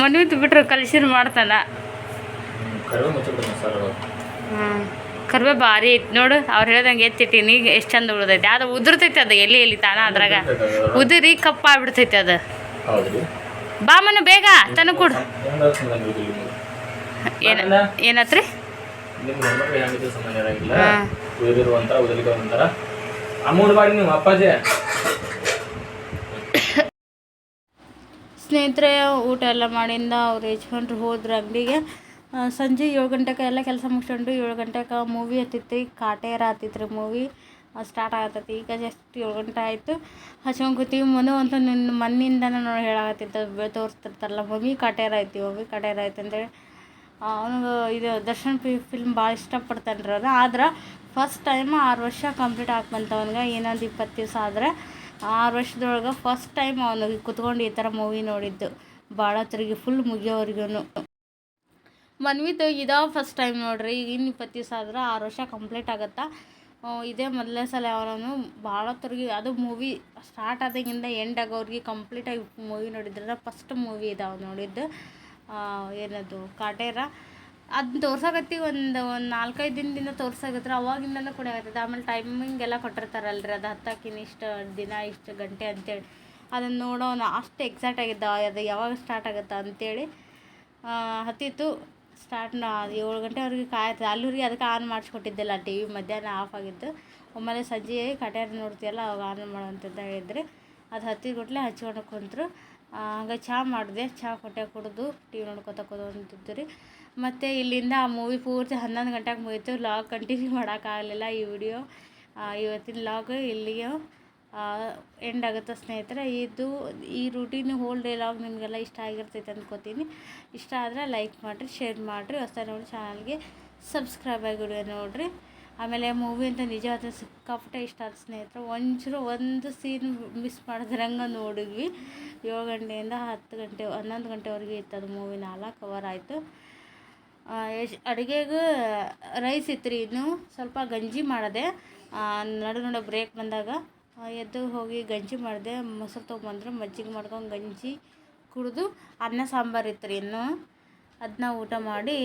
A: ಮನ್ವಿತ್ ಬಿಟ್ರು ಕಲಿಸಿರ್ ಮಾಡ್ತಾನ. ಹ್ಞೂ ಕರ್ಬೇ ಭಾರಿ ಐತಿ. ನೋಡು ಅವ್ರು ಹೇಳ್ದಂಗೆ ಎತ್ತಿಟ್ಟಿನಿ ಈಗ ಎಷ್ಟು ಚಂದ ಉಳಿದೈತಿ. ಅದು ಉದುರ್ತೈತಿ ಅದು ಎಲ್ಲಿ ಎಲ್ಲಿ ತಾನ ಅದ್ರಾಗ. ಉದುರಿ ಕಪ್ಪ ಆಗ್ಬಿಡ್ತೈತಿ ಅದು.
B: ಹೌದ್ರಿ
A: ಬಾ ಮನೆ ಬೇಗ ತನಕ ಕೊಡು. ಏನ ಏನತ್ರಿ? ಸ್ನೇಹಿತರೆ ಊಟ ಎಲ್ಲ ಮಾಡಿಂದ ಅವ್ರು ಯಜಮಾನ್ರು ಹೋದ್ರು ಅಂಗಡಿಗೆ. ಸಂಜೆ ಏಳು ಗಂಟೆಗೆ ಎಲ್ಲ ಕೆಲಸ ಮುಗಿಸ್ಕೊಂಡು ಏಳು ಗಂಟೆಗೆ ಮೂವಿ ಹತ್ತಿತ್ತು ಕಾಟೇರ ಹತ್ತಿತ್ತು ರೀ ಮೂವಿ ಸ್ಟಾರ್ಟ್ ಆಗತ್ತೈತಿ. ಈಗ ಜಸ್ಟ್ ಏಳು ಗಂಟೆ ಆಯಿತು. ಹಚ್ಕೊಂಡು ಕೂತೀವಿ. ಮನು ಅಂತೂ ನಿನ್ನ ಮಣ್ಣಿಂದನೇ ನೋಡಿ ಹೇಳಾಕತ್ತಿತ್ತು ತೋರಿಸ್ತಿರ್ತಾರಲ್ಲ ಮಮ್ಮಿ, ಕಾಟೇರ ಐತಿ ಮಮ್ಮಿ, ಕಾಟೇರ ಐತಿ ಅಂತೇಳಿ ಅವನಿಗೆ ಇದು ದರ್ಶನ್ ಫಿ ಫಿಲ್ಮ್ ಭಾಳ ಇಷ್ಟಪಡ್ತಾನೆ ರೀ ಅದು ಆದ್ರೆ ಫಸ್ಟ್ ಟೈಮ್ ಆರು ವರ್ಷ ಕಂಪ್ಲೀಟ್ ಆಗಿ ಬಂತ ಅವ್ನಿಗೆ ಏನೊಂದು ಇಪ್ಪತ್ತು ದಿವಸ ಆದರೆ ಆರು ವರ್ಷದೊಳಗೆ ಫಸ್ಟ್ ಟೈಮ್ ಅವನಿಗೆ ಕುತ್ಕೊಂಡು ಈ ಥರ ಮೂವಿ ನೋಡಿದ್ದು. ಭಾಳ ತಿರುಗಿ ಫುಲ್ ಮುಗಿಯೋವರೆಗೂ ಮನ್ವಿದು ಇದ ಫಸ್ಟ್ ಟೈಮ್ ನೋಡ್ರಿ. ಈಗ ಇನ್ನು ಇಪ್ಪತ್ತು ದಿವಸ ಆದ್ರೆ ಆರು ವರ್ಷ ಕಂಪ್ಲೀಟ್ ಆಗತ್ತಾ. ಇದೇ ಮೊದಲನೇ ಸಲ ಅವರನ್ನು ಭಾಳ ತಿರುಗಿ ಅದು ಮೂವಿ ಸ್ಟಾರ್ಟ್ ಆದಾಗಿಂದ ಎಂಡ್ ಕಂಪ್ಲೀಟ್ ಕಂಪ್ಲೀಟಾಗಿ ಮೂವಿ ನೋಡಿದ್ರೆ ಫಸ್ಟ್ ಮೂವಿ ಇದಾವೆ ನೋಡಿದ್ದು. ಆ, ಏನದು ಕಾಟೇರ. ಅದನ್ನ ತೋರ್ಸಕತ್ತಿ ಒಂದು ಒಂದು ನಾಲ್ಕೈದು ದಿನದಿಂದ ತೋರ್ಸಾಕತ್ರ ಅವಾಗಿಂದನೂ ಕೂಡ ಆಗತ್ತೆ ಆಮೇಲೆ ಟೈಮಿಂಗ್ ಎಲ್ಲ ಕೊಟ್ಟಿರ್ತಾರಲ್ರಿ ಅದು ಹತ್ತಾಕಿನ ಇಷ್ಟು ದಿನ ಇಷ್ಟು ಗಂಟೆ ಅಂತೇಳಿ. ಅದನ್ನು ನೋಡೋಣ ಅಷ್ಟು ಎಕ್ಸಾಕ್ಟ್ ಆಗಿದ್ದ ಅದು ಯಾವಾಗ ಸ್ಟಾರ್ಟ್ ಆಗುತ್ತಾ ಅಂತೇಳಿ. ಹತ್ತಿತ್ತು. ಸ್ಟಾರ್ಟ್ ನಾ ಏಳು ಗಂಟೆವರೆಗೆ ಕಾಯ್ತು ಅಲ್ಲೂರಿಗೆ ಅದಕ್ಕೆ ಆನ್ ಮಾಡಿಸ್ಕೊಟ್ಟಿದ್ದಿಲ್ಲ ಟಿ ವಿ ಮಧ್ಯಾಹ್ನ ಆಫ್ ಆಗಿದ್ದು. ಒಮ್ಮೆಲೆ ಸಂಜೆ ಕಟ್ಯಾರ ನೋಡ್ತೀಯಲ್ಲ, ಅವಾಗ ಆನ್ ಮಾಡುವಂಥದ್ದು ಹೇಳಿದರೆ ಅದು ಹತ್ತಿದ ಕೂಡಲೇ ಹಚ್ಕೊಂಡು ಕುಂತರು. ಹಂಗೆ ಚಹಾ ಮಾಡಿದೆ. ಚಹಾ ಕೊಟ್ಟೆ ಕುಡಿದು ಟಿ ವಿ ನೋಡ್ಕೊತ ಕೂತ್ಕೊಂತಿದ್ದು ರೀ. ಮತ್ತು ಇಲ್ಲಿಂದ ಆ ಮೂವಿ ಪೂರ್ತಿ ಹನ್ನೊಂದು ಗಂಟೆಗೆ ಮುಗೀತು. ಲಾಗ್ ಕಂಟಿನ್ಯೂ ಮಾಡೋಕ್ಕಾಗಲಿಲ್ಲ ಈ ವಿಡಿಯೋ ಇವತ್ತಿನ ಲಾಗ್ ಇಲ್ಲಿಗೆ ಎಂಡ್ ಆಗುತ್ತೆ ಸ್ನೇಹಿತರೆ, ಇದು, ಈ ರೂಟೀನ್ ಹೋಲ್ ಡೇ ಲಾಗ್ ನಿಮಗೆಲ್ಲ ಇಷ್ಟ ಆಗಿರ್ತೈತೆ ಅಂದ್ಕೋತೀನಿ ಇಷ್ಟ ಆದರೆ ಲೈಕ್ ಮಾಡಿರಿ ಶೇರ್ ಮಾಡಿರಿ, ಹೊಸ ನೋಡಿ ಚಾನಲ್ಗೆ ಸಬ್ಸ್ಕ್ರೈಬ್ ಆಗಿಬಿಡಿ ನೋಡಿರಿ. ಆಮೇಲೆ ಮೂವಿ ಅಂತ ನಿಜವಾದ ಸಿಕ್ಕಾಪಟ್ಟೆ ಇಷ್ಟ ಆದ ಸ್ನೇಹಿತರೆ, ಒಂಚೂರು ಒಂದು ಸೀನ್ ಮಿಸ್ ಮಾಡಿದ್ರಂಗೆ ನೋಡಿದ್ವಿ. ಏಳು ಗಂಟೆಯಿಂದ ಹತ್ತು ಗಂಟೆ, ಹನ್ನೊಂದು ಗಂಟೆವರೆಗೆ ಇತ್ತು ಅದು ಮೂವಿ ನಾಲ್ಕು ಅವರ್ ಆಯಿತು. ಎಶ್ ಅಡುಗೆಗೂ ರೈಸ್ ಇತ್ತು ರೀ ಇನ್ನು, ಸ್ವಲ್ಪ ಗಂಜಿ ಮಾಡಿದೆ ನಡು ನಡು ಬ್ರೇಕ್ ಬಂದಾಗ ಎದ್ದು ಹೋಗಿ ಗಂಜಿ ಮಾಡಿದೆ, ಮೊಸರು ತೊಗೊಂಬಂದ್ರೆ, ಮಜ್ಜಿಗೆ ಮಾಡ್ಕೊಂಡು ಗಂಜಿ ಕುಡಿದು ಅನ್ನ ಸಾಂಬಾರು ಇತ್ತು ರೀ ಇನ್ನೂ. ಅದನ್ನ ಊಟ ಮಾಡಿ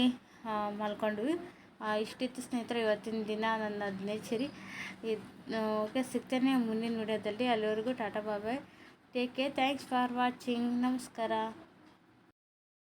A: ಮಲ್ಕೊಂಡ್ವಿ. ಇಷ್ಟಿತ್ತು ಸ್ನೇಹಿತರೆ, ಇವತ್ತಿನ ದಿನ ನನ್ನ ಹದಿನೈದು ಸರಿ. ಓಕೆ, ಸಿಗ್ತೇನೆ ಮುಂದಿನ ವಿಡಿಯೋದಲ್ಲಿ. ಅಲ್ಲಿವರೆಗೂ tata bye bye take care thanks for watching ನಮಸ್ಕಾರ.